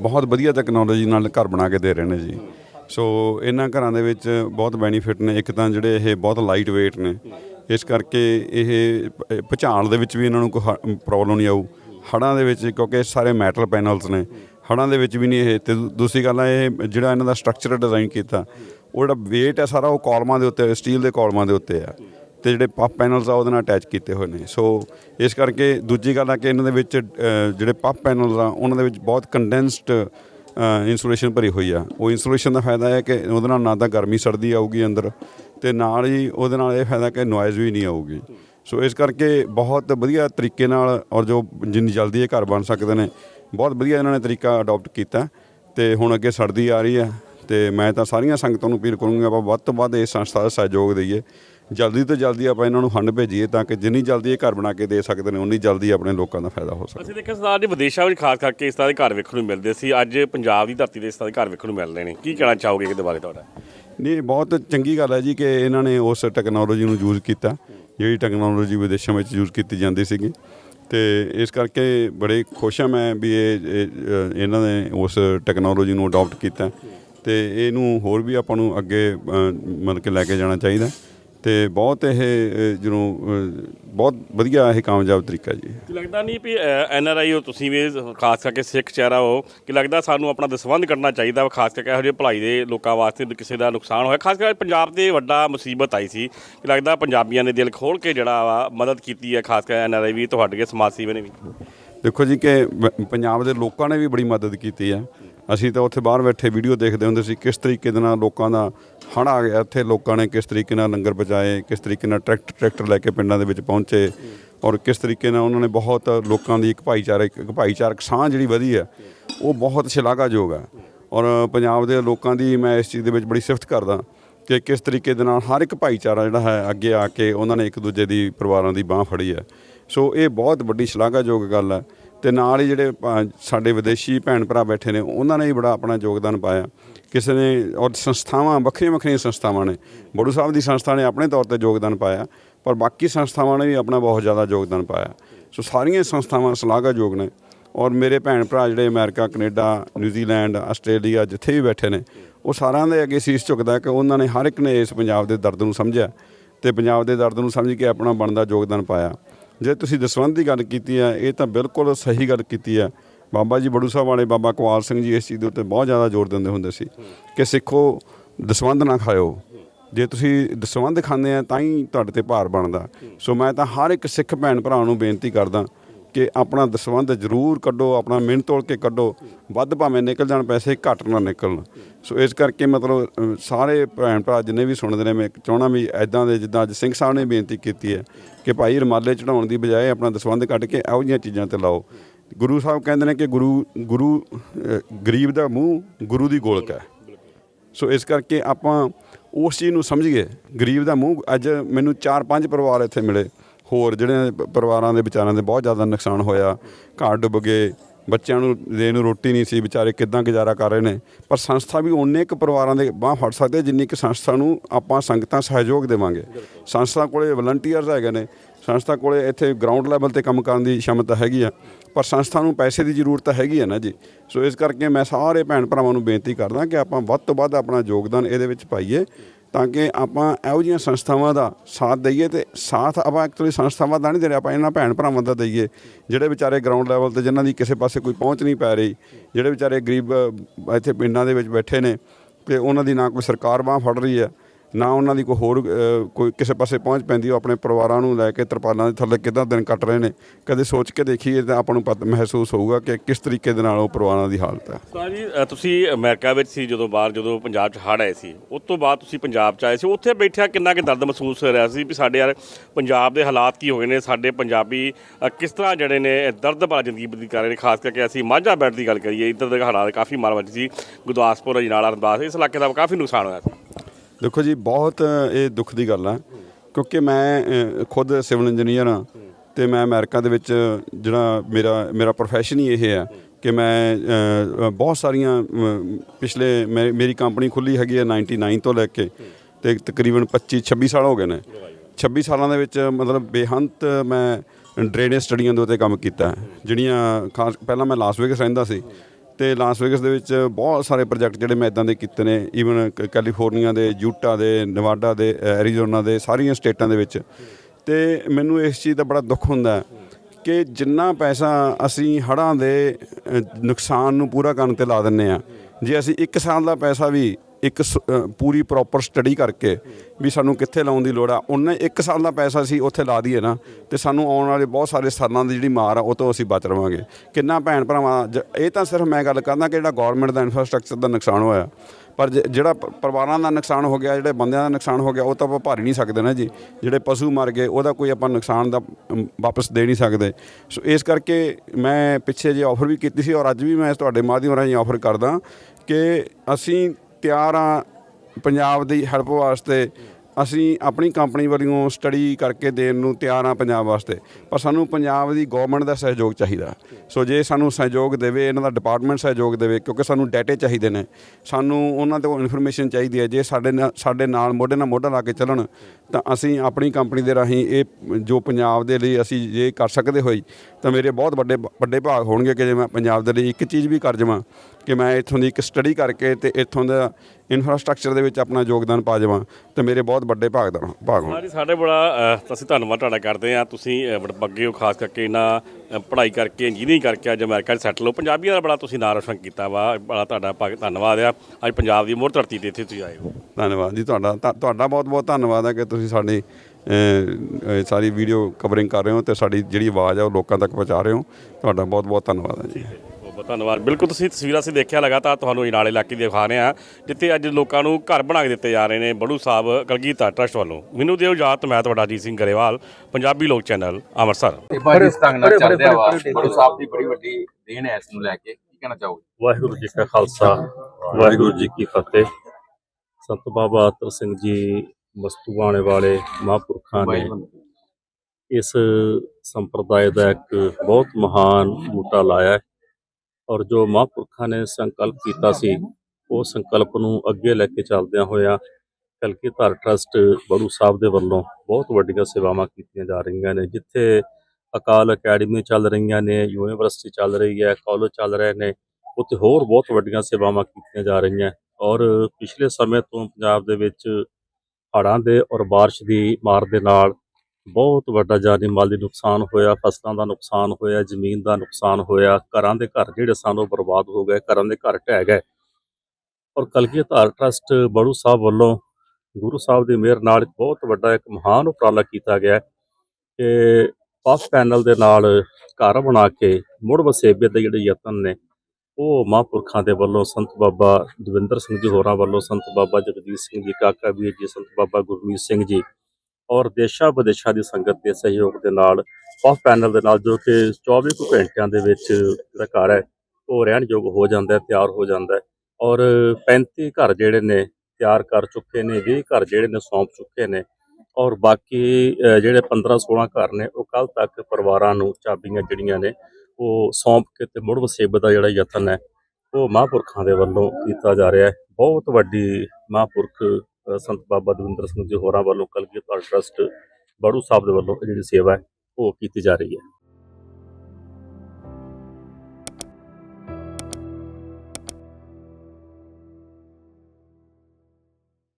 ਬਹੁਤ ਵਧੀਆ ਟੈਕਨੋਲੋਜੀ ਨਾਲ ਘਰ ਬਣਾ ਕੇ ਦੇ ਰਹੇ ਨੇ ਜੀ। ਸੋ ਇਹਨਾਂ ਘਰਾਂ ਦੇ ਵਿੱਚ ਬਹੁਤ ਬੈਨੀਫਿਟ ਨੇ, ਇੱਕ ਤਾਂ ਜਿਹੜੇ ਇਹ ਬਹੁਤ ਲਾਈਟ weight ਨੇ। ਇਸ ਕਰਕੇ ਇਹ ਪ- ਦੇ ਵਿੱਚ ਵੀ ਇਹਨਾਂ ਨੂੰ ਕੋਈ ਪ੍ਰੋਬਲਮ ਨਹੀਂ ਆਊ ਹੜਾਂ ਦੇ ਵਿੱਚ ਕਿਉਂਕਿ ਸਾਰੇ ਮੈਟਲ ਪੈਨਲਸ ਨੇ ਹੜਾਂ ਦੇ ਵਿੱਚ ਵੀ ਨਹੀਂ ਇਹ ਤੇ ਦੂ- ਦੂਸਰੀ ਗੱਲ ਹੈ ਇਹ ਜਿਹੜਾ ਇਹਨਾਂ ਦਾ ਸਟਰਕਚਰ ਡਿਜ਼ਾਈਨ ਕੀਤਾ ਉਹ ਜਿਹੜਾ weight ਹੈ ਸਾਰਾ ਉਹ ਕਾਲਮਾਂ ਦੇ ਉੱਤੇ ਸਟੀਲ ਦੇ ਕਾਲਮਾਂ ਦੇ ਉੱਤੇ ਆ ਤੇ ਜਿਹੜੇ ਪੱਪ ਪੈਨਲਸ ਆ ਉਹਦੇ ਨਾਲ ਅਟੈਚ ਕੀਤੇ ਹੋਏ ਨੇ ਸੋ ਇਸ ਕਰਕੇ ਦੂਜੀ ਗੱਲ ਆ ਕਿ ਇਹਨਾਂ ਦੇ ਵਿੱਚ ਜਿਹੜੇ ਪੱਪ ਪੈਨਲਸ ਆ ਉਹਨਾਂ ਦੇ ਵਿੱਚ ਬਹੁਤ ਕੰਡੈਂਸਡ ਇਨਸੂਲੇਸ਼ਨ ਭਰੀ ਹੋਈ ਆ। ਉਹ ਇਨਸੂਲੇਸ਼ਨ ਦਾ ਫਾਇਦਾ ਹੈ ਕਿ ਉਹਦੇ ਨਾਲ ਨਾ ਤਾਂ ਗਰਮੀ ਸਰਦੀ ਆਊਗੀ ਅੰਦਰ ਤੇ ਨਾਲ ਹੀ ਉਹਦੇ ਨਾਲ ਇਹ ਫਾਇਦਾ ਕਿ ਨੋਇਜ਼ ਵੀ ਨਹੀਂ ਆਊਗੀ। ਸੋ ਇਸ ਕਰਕੇ ਬਹੁਤ ਵਧੀਆ ਤਰੀਕੇ ਨਾਲ ਔਰ ਜੋ ਜਿੰਨੀ ਜਲਦੀ ਇਹ ਘਰ ਬਣ ਸਕਦੇ ਨੇ, ਬਹੁਤ ਵਧੀਆ ਇਹਨਾਂ ਨੇ ਤਰੀਕਾ ਅਡਾਪਟ ਕੀਤਾ ਤੇ ਹੁਣ ਅੱਗੇ ਸਰਦੀ ਆ ਰਹੀ ਹੈ ਤੇ ਮੈਂ ਤਾਂ ਸਾਰੀਆਂ ਸੰਗਤਾਂ ਨੂੰ ਅਪੀਲ ਕਰੂੰਗਾ ਆਪਾਂ ਵੱਧ ਤੋਂ ਵੱਧ ਇਸ ਸੰਸਥਾ ਦਾ ਸਹਿਯੋਗ ਦਈਏ। ਜਲਦੀ ਤੋਂ ਜਲਦੀ ਆਪਾਂ ਇਹਨਾਂ ਨੂੰ ਫੰਡ ਭੇਜੀਏ ਤਾਂ ਕਿ ਜਿੰਨੀ ਜਲਦੀ ਇਹ ਘਰ ਬਣਾ ਕੇ ਦੇ ਸਕਦੇ ਨੇ ਉਨੀ ਜਲਦੀ ਆਪਣੇ ਲੋਕਾਂ ਦਾ ਫਾਇਦਾ ਹੋ ਸਕੇ। ਅਸੀਂ ਦੇਖਿਆ ਸਰਦਾਰ ਜੀ ਵਿਦੇਸ਼ਾਂ ਵਿੱਚ ਖਾਸ ਕਰਕੇ ਇਸ ਤਰ੍ਹਾਂ ਦੇ ਘਰ ਵੇਖਣ ਨੂੰ ਮਿਲਦੇ ਸੀ। ਅੱਜ ਪੰਜਾਬ ਦੀ ਧਰਤੀ ਤੇ ਇਸ ਤਰ੍ਹਾਂ ਦੇ ਘਰ ਵੇਖਣ ਨੂੰ ਮਿਲ ਰਹੇ ਨੇ। ਕੀ ਕਹਿਣਾ ਚਾਹੋਗੇ ਇਹਦੇ ਬਾਰੇ ਤੁਹਾਡਾ? ਨਹੀਂ ਬਹੁਤ ਚੰਗੀ ਗੱਲ ਹੈ ਜੀ ਕਿ ਇਹਨਾਂ ਨੇ ਉਸ ਟੈਕਨੋਲੋਜੀ ਨੂੰ ਯੂਜ਼ ਕੀਤਾ ਜਿਹੜੀ ਟੈਕਨੋਲੋਜੀ ਵਿਦੇਸ਼ਾਂ ਵਿੱਚ ਯੂਜ਼ ਕੀਤੀ ਜਾਂਦੀ ਸੀਗੀ। ਤੇ ਇਸ ਕਰਕੇ ਬੜੇ ਖੁਸ਼ ਹਾਂ ਮੈਂ ਵੀ ਇਹ ਇਹਨਾਂ ਨੇ ਉਸ ਟੈਕਨੋਲੋਜੀ ਨੂੰ ਅਡਾਪਟ ਕੀਤਾ। ਤੇ ਇਹਨੂੰ ਹੋਰ ਵੀ ਆਪਾਂ ਨੂੰ ਅੱਗੇ ਮਤਲਬ ਕਿ ਲੈ ਕੇ ਜਾਣਾ ਚਾਹੀਦਾ। ਤੇ ਬਹੁਤ ਇਹ ਅ, ਬਹੁਤ ਵਧੀਆ ਇਹ ਕਾਮਯਾਬ ਤਰੀਕਾ ਜੀ। ਕੀ ਲੱਗਦਾ ਨਹੀਂ ਵੀ ਐਨ ਆਰ ਆਈ ਹੋ ਤੁਸੀਂ ਵੀ ਖਾਸ ਕਰਕੇ ਸਿੱਖ ਚਿਹਰਾ ਹੋ ਕਿ ਲੱਗਦਾ ਸਾਨੂੰ ਆਪਣਾ ਦਸਵੰਧ ਕਰਨਾ ਚਾਹੀਦਾ ਵਾ ਖਾਸ ਕਰਕੇ ਇਹੋ ਜਿਹੇ ਭਲਾਈ ਦੇ ਲੋਕਾਂ ਵਾਸਤੇ ਕਿਸੇ ਦਾ ਨੁਕਸਾਨ ਹੋਇਆ? ਖਾਸ ਕਰਕੇ ਪੰਜਾਬ ਤੇ ਵੱਡਾ ਮੁਸੀਬਤ ਆਈ ਸੀ। ਕਿ ਲੱਗਦਾ ਪੰਜਾਬੀਆਂ ਨੇ ਦਿਲ ਖੋਲ ਕੇ ਜਿਹੜਾ ਵਾ ਮਦਦ ਕੀਤੀ ਹੈ ਖਾਸ ਕਰਕੇ ਐਨ ਆਰ ਆਈ ਵੀ ਤੁਹਾਡੇ ਸਮਾਜ ਸੇਵੀ ਨੇ ਵੀ? ਦੇਖੋ ਜੀ ਕਿ ਪੰਜਾਬ ਦੇ ਲੋਕਾਂ ਨੇ ਵੀ ਬੜੀ ਮਦਦ ਕੀਤੀ ਹੈ। ਅਸੀਂ ਤਾਂ ਉੱਥੇ ਬਾਹਰ ਬੈਠੇ ਵੀਡੀਓ ਦੇਖਦੇ ਹੁੰਦੇ ਸੀ ਕਿਸ ਤਰੀਕੇ ਦੇ ਨਾਲ ਲੋਕਾਂ ਦਾ ਹੜ੍ਹ ਆ ਗਿਆ। ਇੱਥੇ ਲੋਕਾਂ ਨੇ ਕਿਸ ਤਰੀਕੇ ਨਾਲ ਲੰਗਰ ਪਹੁੰਚਾਏ, ਕਿਸ ਤਰੀਕੇ ਨਾਲ ਟਰੈਕਟਰ ਟਰੈਕਟਰ ਲੈ ਕੇ ਪਿੰਡਾਂ ਦੇ ਵਿੱਚ ਪਹੁੰਚੇ ਔਰ ਕਿਸ ਤਰੀਕੇ ਨਾਲ ਉਹਨਾਂ ਨੇ ਬਹੁਤ ਲੋਕਾਂ ਦੀ ਇੱਕ ਭਾਈਚਾਰਕ ਇੱਕ ਭਾਈਚਾਰਕ ਸਾਂਝ ਜਿਹੜੀ ਵਧੀ ਹੈ, ਉਹ ਬਹੁਤ ਸ਼ਲਾਘਾਯੋਗ ਹੈ। ਔਰ ਪੰਜਾਬ ਦੇ ਲੋਕਾਂ ਦੀ ਮੈਂ ਇਸ ਚੀਜ਼ ਦੇ ਵਿੱਚ ਬੜੀ ਸਿਫਤ ਕਰਦਾ ਕਿ ਕਿਸ ਤਰੀਕੇ ਦੇ ਨਾਲ ਹਰ ਇੱਕ ਭਾਈਚਾਰਾ ਜਿਹੜਾ ਹੈ ਅੱਗੇ ਆ ਕੇ ਉਹਨਾਂ ਨੇ ਇੱਕ ਦੂਜੇ ਦੀ ਪਰਿਵਾਰਾਂ ਦੀ ਬਾਹ ਫੜੀ ਹੈ। ਸੋ ਇਹ ਬਹੁਤ ਵੱਡੀ ਸ਼ਲਾਘਾਯੋਗ ਗੱਲ ਹੈ। ਤੇ ਨਾਲ ਹੀ ਜਿਹੜੇ ਸਾਡੇ ਵਿਦੇਸ਼ੀ ਭੈਣ ਭਰਾ ਬੈਠੇ ਨੇ, ਉਹਨਾਂ ਨੇ ਵੀ ਬੜਾ ਆਪਣਾ ਯੋਗਦਾਨ ਪਾਇਆ। ਕਿਸੇ ਨੇ, ਔਰ ਸੰਸਥਾਵਾਂ, ਵੱਖਰੀਆਂ ਵੱਖਰੀਆਂ ਸੰਸਥਾਵਾਂ ਨੇ। ਬੜੂ ਸਾਹਿਬ ਦੀ ਸੰਸਥਾ ਨੇ ਆਪਣੇ ਤੌਰ ਤੇ ਯੋਗਦਾਨ ਪਾਇਆ, ਪਰ ਬਾਕੀ ਸੰਸਥਾਵਾਂ ਨੇ ਵੀ ਆਪਣਾ ਬਹੁਤ ਜ਼ਿਆਦਾ ਯੋਗਦਾਨ ਪਾਇਆ। ਸੋ ਸਾਰੀਆਂ ਸੰਸਥਾਵਾਂ ਸ਼ਲਾਘਾਯੋਗ ਨੇ, ਔਰ ਮੇਰੇ ਭੈਣ ਭਰਾ ਜਿਹੜੇ ਅਮਰੀਕਾ, ਕੈਨੇਡਾ, ਨਿਊਜ਼ੀਲੈਂਡ, ਆਸਟ੍ਰੇਲੀਆ ਜਿੱਥੇ ਵੀ ਬੈਠੇ ਨੇ, ਉਹ ਸਾਰਿਆਂ ਦੇ ਅੱਗੇ ਸੀਸ ਝੁਕਦਾ ਕਿ ਉਹਨਾਂ ਨੇ ਹਰ ਇੱਕ ਨੇ ਇਸ ਪੰਜਾਬ ਦੇ ਦਰਦ ਨੂੰ ਸਮਝਿਆ ਤੇ ਪੰਜਾਬ ਦੇ ਦਰਦ ਨੂੰ ਸਮਝ ਕੇ ਆਪਣਾ ਬਣਦਾ ਯੋਗਦਾਨ ਪਾਇਆ। ਜੇ ਤੁਸੀਂ ਦਸਵੰਧ ਦੀ ਗੱਲ ਕੀਤੀ ਹੈ, ਇਹ ਤਾਂ ਬਿਲਕੁਲ ਸਹੀ ਗੱਲ ਕੀਤੀ ਹੈ। ਬਾਬਾ ਜੀ ਬੜੂ ਸਾਹਿਬ ਵਾਲੇ, ਬਾਬਾ ਕੁਵਾਲ ਸਿੰਘ ਜੀ ਇਸ ਚੀਜ਼ ਦੇ ਉੱਤੇ ਬਹੁਤ ਜ਼ਿਆਦਾ ਜ਼ੋਰ ਦਿੰਦੇ ਹੁੰਦੇ ਸੀ ਕਿ ਸਿੱਖੋ, ਦਸਵੰਧ ਨਾ ਖਾਇਓ। ਜੇ ਤੁਸੀਂ ਦਸਵੰਧ ਖਾਂਦੇ ਆ, ਤਾਂ ਹੀ ਤੁਹਾਡੇ ਤੇ ਭਾਰ ਬਣਦਾ। ਸੋ ਮੈਂ ਤਾਂ ਹਰ ਇੱਕ ਸਿੱਖ ਭੈਣ ਭਰਾ ਨੂੰ ਬੇਨਤੀ ਕਰਦਾ ਕਿ ਆਪਣਾ ਦਸਵੰਧ ਜ਼ਰੂਰ ਕੱਢੋ, ਆਪਣਾ ਮਿਹਨਤ ਤੋਲ ਕੇ ਕੱਢੋ। ਵੱਧ ਭਾਵੇਂ ਨਿਕਲ ਜਾਣ, ਪੈਸੇ ਘੱਟ ਨਾ ਨਿਕਲਣ। ਸੋ ਇਸ ਕਰਕੇ ਮਤਲਬ ਸਾਰੇ ਭੈਣ ਭਰਾ ਜਿੰਨੇ ਵੀ ਸੁਣਦੇ ਨੇ, ਮੈਂ ਚਾਹਣਾ ਵੀ ਐਦਾਂ ਦੇ ਜਿੱਦਾਂ ਅੱਜ ਸਿੰਘ ਸਾਹਿਬ ਨੇ ਬੇਨਤੀ ਕੀਤੀ ਹੈ ਕਿ ਭਾਈ ਰਮਾਲੇ ਚੜਾਉਣ ਦੀ ਬਜਾਏ ਆਪਣਾ ਦਸਵੰਧ ਕੱਢ ਕੇ ਇਹੋ ਜਿਹੀਆਂ ਚੀਜ਼ਾਂ ਤੇ ਲਾਓ। ਗੁਰੂ ਸਾਹਿਬ ਕਹਿੰਦੇ ਨੇ ਕਿ ਗੁਰੂ ਗੁਰੂ ਗਰੀਬ ਦਾ ਮੂੰਹ ਗੁਰੂ ਦੀ ਗੋਲਕ ਹੈ। ਸੋ ਇਸ ਕਰਕੇ ਆਪਾਂ ਉਸ ਚੀਜ਼ ਨੂੰ ਸਮਝੀਏ। ਗਰੀਬ ਦਾ ਮੂੰਹ, ਅੱਜ ਮੈਨੂੰ ਚਾਰ ਪੰਜ ਪਰਿਵਾਰ ਇੱਥੇ ਮਿਲੇ। ਹੋਰ ਜਿਹੜੇ ਪਰਿਵਾਰਾਂ ਦੇ ਵਿਚਾਰਿਆਂ ਦੇ ਬਹੁਤ ਜ਼ਿਆਦਾ ਨੁਕਸਾਨ ਹੋਇਆ। ਘਰ ਡੁੱਬ ਗਏ, ਬੱਚਿਆਂ ਨੂੰ ਦੇਣ ਨੂੰ ਰੋਟੀ ਨਹੀਂ ਸੀ, ਵਿਚਾਰੇ ਕਿੱਦਾਂ ਗੁਜ਼ਾਰਾ ਕਰ ਰਹੇ ਨੇ। ਪਰ ਸੰਸਥਾ ਵੀ ਉਹਨੇ ਕੁ ਪਰਿਵਾਰਾਂ ਦੇ ਬਾਹ ਫੜ ਸਕਦੇ ਹੈ, ਜਿੰਨੀ ਕਿ ਸੰਸਥਾ ਨੂੰ ਆਪਾਂ ਸੰਗਤਾਂ ਸਹਿਯੋਗ ਦੇਵਾਂਗੇ। ਸੰਸਥਾ ਕੋਲੇ ਵਲੰਟੀਅਰਸ ਹੈਗੇ ਨੇ, ਸੰਸਥਾ ਕੋਲੇ ਇੱਥੇ ਗਰਾਊਂਡ ਲੈਵਲ ਤੇ ਕੰਮ ਕਰਨ ਦੀ ਸ਼ਮਤਾ ਹੈਗੀ ਆ। ਪਰ ਸੰਸਥਾ ਨੂੰ ਪੈਸੇ ਦੀ ਜ਼ਰੂਰਤ ਹੈਗੀ ਹੈ ਨਾ ਜੀ। ਸੋ ਇਸ ਕਰਕੇ ਮੈਂ ਸਾਰੇ ਭੈਣ ਭਰਾਵਾਂ ਨੂੰ ਬੇਨਤੀ ਕਰਦਾ ਕਿ ਆਪਾਂ ਵੱਧ ਤੋਂ ਵੱਧ ਆਪਣਾ ਯੋਗਦਾਨ ਇਹਦੇ ਵਿੱਚ ਪਾਈਏ। ਤਾਂ ਕਿ ਆਪਾਂ ਇਹੋ ਜਿਹੀਆਂ ਸੰਸਥਾਵਾਂ ਦਾ ਸਾਥ ਦਈਏ ਤੇ ਸਾਥ ਆਪਾਂ ਐਕਚੁਅਲੀ ਸੰਸਥਾਵਾਂ ਦਾ ਨਹੀਂ ਦੇ ਰਹੇ ਆਪਾਂ ਇਹਨਾਂ ਭੈਣ ਭਰਾਵਾਂ ਦਾ ਦਈਏ, ਜਿਹੜੇ ਵਿਚਾਰੇ ਗਰਾਊਂਡ ਲੈਵਲ ਤੇ ਜਿਨ੍ਹਾਂ ਦੀ ਕਿਸੇ ਪਾਸੇ ਕੋਈ ਪਹੁੰਚ ਨਹੀਂ ਪੈ ਰਹੀ, ਜਿਹੜੇ ਵਿਚਾਰੇ ਗਰੀਬ ਇੱਥੇ ਪਿੰਡਾਂ ਦੇ ਵਿੱਚ ਬੈਠੇ ਨੇ, ਤੇ ਉਹਨਾਂ ਦੀ ਨਾ ਕੋਈ ਸਰਕਾਰ ਬਾਹ ਫੜ ਰਹੀ ਹੈ ਨਾ ਉਹਨਾਂ ਦੀ ਕੋਈ ਹੋਰ ਕੋਈ ਕਿਸੇ ਪਾਸੇ ਪਹੁੰਚ ਪੈਂਦੀ, ਉਹ ਆਪਣੇ ਪਰਿਵਾਰਾਂ ਨੂੰ ਲੈ ਕੇ ਤਰਪਾਲਾਂ ਦੇ ਥੱਲੇ ਕਿੱਦਾਂ ਦਿਨ ਕੱਟ ਰਹੇ ਨੇ, ਕਦੇ ਸੋਚ ਕੇ ਦੇਖੀਏ ਤਾਂ ਆਪਾਂ ਨੂੰ ਪਤਾ ਮਹਿਸੂਸ ਹੋਊਗਾ ਕਿ ਕਿਸ ਤਰੀਕੇ ਦੇ ਨਾਲ ਉਹ ਪਰਿਵਾਰਾਂ ਦੀ ਹਾਲਤ ਹੈ। ਤਾਂ ਜੀ ਤੁਸੀਂ ਅਮਰੀਕਾ ਵਿੱਚ ਸੀ, ਜਦੋਂ ਬਾਹਰ, ਜਦੋਂ ਪੰਜਾਬ 'ਚ ਹੜ੍ਹ ਆਏ ਸੀ, ਉਸ ਤੋਂ ਬਾਅਦ ਤੁਸੀਂ ਪੰਜਾਬ 'ਚ ਆਏ ਸੀ, ਉੱਥੇ ਬੈਠਿਆ ਕਿੰਨਾ ਕਿ ਦਰਦ ਮਹਿਸੂਸ ਹੋ ਰਿਹਾ ਸੀ ਵੀ ਸਾਡੇ ਯਾਰ ਪੰਜਾਬ ਦੇ ਹਾਲਾਤ ਕੀ ਹੋਏ ਨੇ, ਸਾਡੇ ਪੰਜਾਬੀ ਕਿਸ ਤਰ੍ਹਾਂ ਜਿਹੜੇ ਨੇ ਦਰਦ ਭਰਾ ਜ਼ਿੰਦਗੀ ਬਤੀਤ ਕਰ ਰਹੇ ਨੇ, ਖਾਸ ਕਰਕੇ ਅਸੀਂ ਮਾਝਾ ਬੈਠ ਦੀ ਗੱਲ ਕਰੀਏ, ਇੱਧਰ ਦੇ ਹਾਲਾਤ ਕਾਫੀ ਮਾਰ ਮੱਚ ਸੀ, ਗੁਰਦਾਸਪੁਰ, ਅਜਨਾਲਾ, ਰੰਦਾਸ, ਇਸ ਇਲਾਕੇ ਦਾ ਕਾਫੀ ਨੁਕਸਾਨ ਹੋਇਆ ਸੀ। ਦੇਖੋ ਜੀ, ਬਹੁਤ ਇਹ ਦੁੱਖ ਦੀ ਗੱਲ ਆ, ਕਿਉਂਕਿ ਮੈਂ ਖੁਦ ਸਿਵਲ ਇੰਜੀਨੀਅਰ ਹਾਂ ਤੇ ਮੈਂ ਅਮਰੀਕਾ ਦੇ ਵਿੱਚ ਜਿਹੜਾ ਮੇਰਾ ਮੇਰਾ ਪ੍ਰੋਫੈਸ਼ਨ ਹੀ ਇਹ ਆ ਕਿ ਮੈਂ ਬਹੁਤ ਸਾਰੀਆਂ ਪਿਛਲੇ ਮੇ- ਮੇਰੀ ਕੰਪਨੀ ਖੁੱਲੀ ਹੈਗੀ ਹੈ 99 ਤੋਂ ਲੈ ਕੇ ਤੇ ਤਕਰੀਬਨ 25 26 ਸਾਲ ਹੋ ਗਏ ਨੇ। 26 ਸਾਲਾਂ ਦੇ ਵਿੱਚ ਮਤਲਬ ਬੇਹੰਤ ਮੈਂ ਡਰੇਨੇਜ ਸਟੱਡੀਆਂ ਦੇ ਉੱਤੇ ਕੰਮ ਕੀਤਾ, ਜਿਹੜੀਆਂ ਖਾਸ, ਪਹਿਲਾਂ ਮੈਂ ਲਾਸ ਵੇਗਸ ਰਹਿੰਦਾ ਸੀ ਤੇ ਲਾਸ ਵੇਗਸ ਦੇ ਵਿੱਚ ਬਹੁਤ ਸਾਰੇ ਪ੍ਰੋਜੈਕਟ ਜਿਹੜੇ ਮੈਂ ਇਦਾਂ ਦੇ ਕੀਤੇ ਨੇ ਈਵਨ ਕੈਲੀਫੋਰਨੀਆ ਦੇ ਯੂਟਾ ਦੇ ਨਵਾਡਾ ਦੇ ਐਰੀਜ਼ੋਨਾ ਦੇ, ਸਾਰੀਆਂ ਸਟੇਟਾਂ ਦੇ ਵਿੱਚ। ਤੇ ਮੈਨੂੰ ਇਸ ਚੀਜ਼ ਦਾ ਬੜਾ ਦੁੱਖ ਹੁੰਦਾ ਕਿ ਜਿੰਨਾ ਪੈਸਾ ਅਸੀਂ ਹੜ੍ਹਾਂ ਦੇ ਨੁਕਸਾਨ ਨੂੰ ਪੂਰਾ ਕਰਨ ਤੇ ਲਾ ਦਿੰਨੇ ਆ, ਜੇ ਅਸੀਂ 1 ਸਾਲ ਦਾ ਪੈਸਾ ਵੀ ਇੱਕ ਸ- ਪੂਰੀ ਪ੍ਰੋਪਰ ਸਟੱਡੀ ਕਰਕੇ ਵੀ ਸਾਨੂੰ ਕਿੱਥੇ ਲਾਉਣ ਦੀ ਲੋੜ ਆ। ਉਹਨੇ ਇੱਕ ਸਾਲ ਦਾ ਪੈਸਾ ਸੀ, ਉੱਥੇ ਲਾ ਦਈਏ ਨਾ ਤੇ ਸਾਨੂੰ ਆਉਣ ਵਾਲੇ ਬਹੁਤ ਸਾਰੇ ਸਾਲਾਂ ਦੀ ਜਿਹੜੀ ਮਾਰ ਆ, ਉਹ ਤੋਂ ਅਸੀਂ ਬਚ ਰਵਾਂਗੇ। ਕਿੰਨਾ ਭੈਣ ਭਰਾਵਾਂ, ਜ- ਇਹ ਤਾਂ ਸਿਰਫ ਮੈਂ ਗੱਲ ਕਰਦਾ ਕਿ ਜਿਹੜਾ ਗਵਰਨਮੈਂਟ ਦਾ ਇਨਫਰਾਸਟ੍ਰਕਚਰ ਦਾ ਨੁਕਸਾਨ ਹੋਇਆ। ਪਰ ਜ- ਜਿਹੜਾ ਪਰਿਵਾਰਾਂ ਦਾ ਨੁਕਸਾਨ ਹੋ ਗਿਆ, ਜਿਹੜੇ ਬੰਦਿਆਂ ਦਾ ਨੁਕਸਾਨ ਹੋ ਗਿਆ, ਉਹ ਤਾਂ ਆਪਾਂ ਭਰ ਨਹੀਂ ਸਕਦੇ ਨਾ ਜੀ। ਜਿਹੜੇ ਪਸ਼ੂ ਮਰ ਗਏ, ਉਹਦਾ ਕੋਈ ਆਪਾਂ ਨੁਕਸਾਨ ਦਾ ਵਾਪਸ ਦੇ ਨਹੀਂ ਸਕਦੇ। ਸੋ ਇਸ ਕਰਕੇ ਮੈਂ ਪਿੱਛੇ ਜੇ ਆਫਰ ਵੀ ਕੀਤੀ ਸੀ ਔਰ ਅੱਜ ਵੀ ਮੈਂ ਤੁਹਾਡੇ ਮਾਧਿਅਮ ਰਾਹੀਂ ਆਫਰ ਕਰਦਾ ਕਿ ਅਸੀਂ ਤਿਆਰ ਆ ਪੰਜਾਬ ਦੀ ਹੈਲਪ ਵਾਸਤੇ। ਅਸੀਂ ਆਪਣੀ ਕੰਪਨੀ ਵੱਲੋਂ ਸਟੱਡੀ ਕਰਕੇ ਦੇਣ ਨੂੰ ਤਿਆਰ ਆ ਪੰਜਾਬ ਵਾਸਤੇ। ਪਰ ਸਾਨੂੰ ਪੰਜਾਬ ਦੀ ਗਵਰਨਮੈਂਟ ਦਾ ਸਹਿਯੋਗ ਚਾਹੀਦਾ। ਸੋ ਜੇ ਸਾਨੂੰ ਸਹਿਯੋਗ ਦੇਵੇ, ਇਹਨਾਂ ਦਾ ਡਿਪਾਰਟਮੈਂਟ ਸਹਿਯੋਗ ਦੇਵੇ, ਕਿਉਂਕਿ ਸਾਨੂੰ ਡਾਟੇ ਚਾਹੀਦੇ ਨੇ। ਸਾਨੂੰ ਉਹਨਾਂ ਤੋਂ ਇਨਫੋਰਮੇਸ਼ਨ ਚਾਹੀਦੀ ਹੈ। ਜੇ ਸਾਡੇ ਨਾਲ ਸਾਡੇ ਨਾਲ ਮੋਢੇ ਨਾਲ ਮੋਢਾ ਲਾ ਕੇ ਚੱਲਣ, ਤਾਂ ਅਸੀਂ ਆਪਣੀ ਕੰਪਨੀ ਦੇ ਰਾਹੀਂ ਇਹ ਜੋ ਪੰਜਾਬ ਦੇ ਲਈ ਅਸੀਂ ਜੇ ਕਰ ਸਕਦੇ ਹੋਈ ਤਾਂ ਮੇਰੇ ਬਹੁਤ ਵੱਡੇ ਵੱਡੇ ਭਾਗ ਹੋਣਗੇ ਕਿ ਜੇ ਮੈਂ ਪੰਜਾਬ ਦੇ ਲਈ ਇੱਕ ਚੀਜ਼ ਵੀ ਕਰ ਜਾਵਾਂ ਕਿ ਮੈਂ ਇੱਥੋਂ ਦੀ ਇੱਕ ਸਟੱਡੀ ਕਰਕੇ ਤੇ ਇੱਥੋਂ ਦਾ ਇਨਫਰਾਸਟ੍ਰਕਚਰ ਦੇ ਵਿੱਚ ਆਪਣਾ ਯੋਗਦਾਨ ਪਾ ਜਾਵਾਂ ਤੇ ਮੇਰੇ ਬਹੁਤ ਵੱਡੇ ਭਾਗ ਦਾ ਭਾਗ ਹੋਣ ਸਾਡੇ ਬੜਾ ਅਸੀਂ ਧੰਨਵਾਦ ਤੁਹਾਡਾ ਕਰਦੇ ਹਾਂ। ਤੁਸੀਂ ਅ, ਬੜੇ ਬੱਗੇ ਹੋ ਖਾਸ ਕਰਕੇ ਇਹਨਾਂ ਪੜ੍ਹਾਈ ਕਰਕੇ ਇੰਜੀਨੀਅਰਿੰਗ ਕਰਕੇ ਅੱਜ ਅਮਰੀਕਾ 'ਚ ਸੈਟਲ ਹੋ। ਪੰਜਾਬੀਆਂ ਦਾ ਬੜਾ ਤੁਸੀਂ ਨਾਂ ਰੋਸ਼ਨ ਕੀਤਾ ਵਾ ਬੜਾ ਤੁਹਾਡਾ ਭਾਗ- ਧੰਨਵਾਦ ਆ। ਅੱਜ ਪੰਜਾਬ ਦੀ ਮੋਹਰ ਧਰਤੀ ਤੇ ਇੱਥੇ ਤੁਸੀਂ ਆਏ ਹੋ। ਧੰਨਵਾਦ ਜੀ ਤੁਹਾਡਾ ਤੁਹਾਡਾ ਬਹੁਤ ਬਹੁਤ ਧੰਨਵਾਦ ਹੈ ਕਿ ਤੁਸੀਂ ਸਾਡੀ ਸਾਰੀ ਵੀਡੀਓ ਕਵਰਿੰਗ ਕਰ ਰਹੇ ਹੋ ਤੇ ਸਾਡੀ ਜਿਹੜੀ ਆਵਾਜ਼ ਆ ਉਹ ਲੋਕਾਂ ਤੱਕ ਪਹੁੰਚਾ ਰਹੇ ਹੋ। ਤੁਹਾਡਾ ਬਹੁਤ ਬਹੁਤ ਧੰਨਵਾਦ ਹੈ ਜੀ। ਬਹੁਤ ਬਹੁਤ ਧੰਨਵਾਦ। ਬਿਲਕੁਲ ਤੁਸੀਂ ਤਸਵੀਰਾਂ ਅਸੀਂ ਦੇਖਿਆ ਲਗਾਤਾਰ ਤੁਹਾਨੂੰ ਇਨਾਲੇ ਇਲਾਕੇ ਦੀ ਦਿਖਾ ਰਹੇ ਹਾਂ ਜਿੱਥੇ ਅੱਜ ਲੋਕਾਂ ਨੂੰ ਘਰ ਬਣਾ ਕੇ ਦਿੱਤੇ ਜਾ ਰਹੇ ਨੇ ਬੜੂ ਸਾਹਿਬ ਕਲਗੀਧਰ ਟਰਸਟ ਵੱਲੋਂ। ਮੈਨੂੰ ਦਿਓ ਇਜਾਜ਼ਤ ਮੈਂ ਤੁਹਾਡਾ ਅਜੀਤ ਸਿੰਘ ਗਰੇਵਾਲ ਪੰਜਾਬੀ ਲੋਕ ਚੈਨਲ ਅੰਮ੍ਰਿਤਸਰ। ਤੇ ਭਾਜੀ ਢੰਗ ਨਾਲ ਚੱਲ ਰਿਹਾ ਵਾ ਗੁਰੂ ਸਾਹਿਬ ਦੀ ਬੜੀ ਵੱਡੀ ਦੇਣ ਹੈ ਇਸ ਨੂੰ ਲੈ ਕੇ। ਕੀ ਕਹਿਣਾ ਚਾਹੋਗੇ? ਵਾਹਿਗੁਰੂ ਜੀ ਕਾ ਖਾਲਸਾ ਵਾਹਿਗੁਰੂ ਜੀ ਕੀ ਫਤਿਹ। ਸੰਤ ਬਾਬਾ ਅਤਰ ਸਿੰਘ ਜੀ ਮਸਤੂਆਣੇ ਵਾਲੇ ਮਹਾਂਪੁਰਖਾਂ ਨੇ ਇਸ ਸੰਪਰਦਾਇ ਦਾ ਇੱਕ ਬਹੁਤ ਮਹਾਨ ਬੂਟਾ ਲਾਇਆ ਹੈ ਔਰ ਜੋ ਮਹਾਂਪੁਰਖਾਂ ਨੇ ਸੰਕਲਪ ਕੀਤਾ ਸੀ ਉਹ ਸੰਕਲਪ ਨੂੰ ਅੱਗੇ ਲੈ ਕੇ ਚੱਲਦਿਆਂ ਹੋਇਆਂ ਕਲਕੀਧਰ ਟਰਸਟ ਬੜੂ ਸਾਹਿਬ ਦੇ ਵੱਲੋਂ ਬਹੁਤ ਵੱਡੀਆਂ ਸੇਵਾਵਾਂ ਕੀਤੀਆਂ ਜਾ ਰਹੀਆਂ ਨੇ ਜਿੱਥੇ ਅਕਾਲ ਅਕੈਡਮੀ ਚੱਲ ਰਹੀਆਂ ਨੇ ਯੂਨੀਵਰਸਿਟੀ ਚੱਲ ਰਹੀ ਹੈ ਕਾਲਜ ਚੱਲ ਰਹੇ ਨੇ ਉੱਥੇ ਹੋਰ ਬਹੁਤ ਵੱਡੀਆਂ ਸੇਵਾਵਾਂ ਕੀਤੀਆਂ ਜਾ ਰਹੀਆਂ ਔਰ ਪਿਛਲੇ ਸਮੇਂ ਤੋਂ ਪੰਜਾਬ ਦੇ ਵਿੱਚ ਹੜ੍ਹਾਂ ਦੇ ਔਰ ਬਾਰਿਸ਼ ਦੀ ਮਾਰ ਦੇ ਨਾਲ ਬਹੁਤ ਵੱਡਾ ਜਾਨੀ ਮਾਲੀ ਨੁਕਸਾਨ ਹੋਇਆ, ਫਸਲਾਂ ਦਾ ਨੁਕਸਾਨ ਹੋਇਆ, ਜ਼ਮੀਨ ਦਾ ਨੁਕਸਾਨ ਹੋਇਆ, ਘਰਾਂ ਦੇ ਘਰ ਜਿਹੜੇ ਸਨ ਉਹ ਬਰਬਾਦ ਹੋ ਗਏ, ਘਰਾਂ ਦੇ ਘਰ ਢਹਿ ਗਏ। ਔਰ ਕਲਗੀਧਰ ਟਰਸਟ ਬੜੂ ਸਾਹਿਬ ਵੱਲੋਂ ਗੁਰੂ ਸਾਹਿਬ ਦੀ ਮਿਹਰ ਨਾਲ ਬਹੁਤ ਵੱਡਾ ਇੱਕ ਮਹਾਨ ਉਪਰਾਲਾ ਕੀਤਾ ਗਿਆ ਕਿ ਪਫ ਪੈਨਲ ਦੇ ਨਾਲ ਘਰ ਬਣਾ ਕੇ ਮੁੜ ਵਸੇਬੇ ਦੇ ਜਿਹੜੇ ਯਤਨ ਨੇ ਉਹ ਮਹਾਂਪੁਰਖਾਂ ਦੇ ਵੱਲੋਂ ਸੰਤ ਬਾਬਾ ਦਵਿੰਦਰ ਸਿੰਘ ਜੀ ਹੋਰਾਂ ਵੱਲੋਂ ਸੰਤ ਬਾਬਾ ਜਗਜੀਤ ਸਿੰਘ ਜੀ, ਕਾਕਾ ਵੀਰ ਜੀ, ਸੰਤ ਬਾਬਾ ਗੁਰਮੀਤ ਸਿੰਘ ਜੀ ਔਰ ਦੇਸ਼ਾਂ ਵਿਦੇਸ਼ਾਂ ਦੀ ਸੰਗਤ ਦੇ ਸਹਿਯੋਗ ਦੇ ਨਾਲ ਪਫ ਪੈਨਲ ਦੇ ਨਾਲ ਜੋ ਕਿ 24 ਕੁ ਘੰਟਿਆਂ ਦੇ ਵਿੱਚ ਜਿਹੜਾ ਘਰ ਹੈ, ਉਹ ਰਹਿਣਯੋਗ ਹੋ ਜਾਂਦਾ ਹੈ, ਤਿਆਰ ਹੋ ਜਾਂਦਾ ਹੈ ਔਰ 35 ਘਰ ਜਿਹੜੇ ਨੇ, ਤਿਆਰ ਕਰ ਚੁੱਕੇ ਨੇ 20 ਘਰ ਜਿਹੜੇ ਨੇ, ਸੌਂਪ ਚੁੱਕੇ ਨੇ ਔਰ ਬਾਕੀ ਜਿਹੜੇ 15 16 ਘਰ ਨੇ, ਉਹ ਕੱਲ ਤੱਕ ਪਰਿਵਾਰਾਂ ਨੂੰ ਚਾਬੀਆਂ ਜਿਹੜੀਆਂ ਨੇ ਉਹ ਸੌਂਪ ਕੇ ਤੇ ਮੁੜ ਵਸੇਬਤ ਦਾ ਜਿਹੜਾ ਯਤਨ ਹੈ, ਉਹ ਮਹਾਂਪੁਰਖਾਂ ਦੇ ਵੱਲੋਂ ਕੀਤਾ ਜਾ ਰਿਹਾ ਹੈ। ਬਹੁਤ ਵੱਡੀ ਮਹਾਂਪੁਰਖ ਸੰਤ ਬਾਬਾ ਦਵਿੰਦਰ ਸਿੰਘ ਜੀ ਹੋਰਾਂ ਵੱਲੋਂ ਕਲਗੀਧਰ ਟਰਸਟ, ਬੜੂ ਸਾਹਿਬ ਦੇ ਵੱਲੋਂ ਇਹ ਜਿਹੜੀ ਸੇਵਾ ਹੈ, ਉਹ ਕੀਤੀ ਜਾ ਰਹੀ ਹੈ।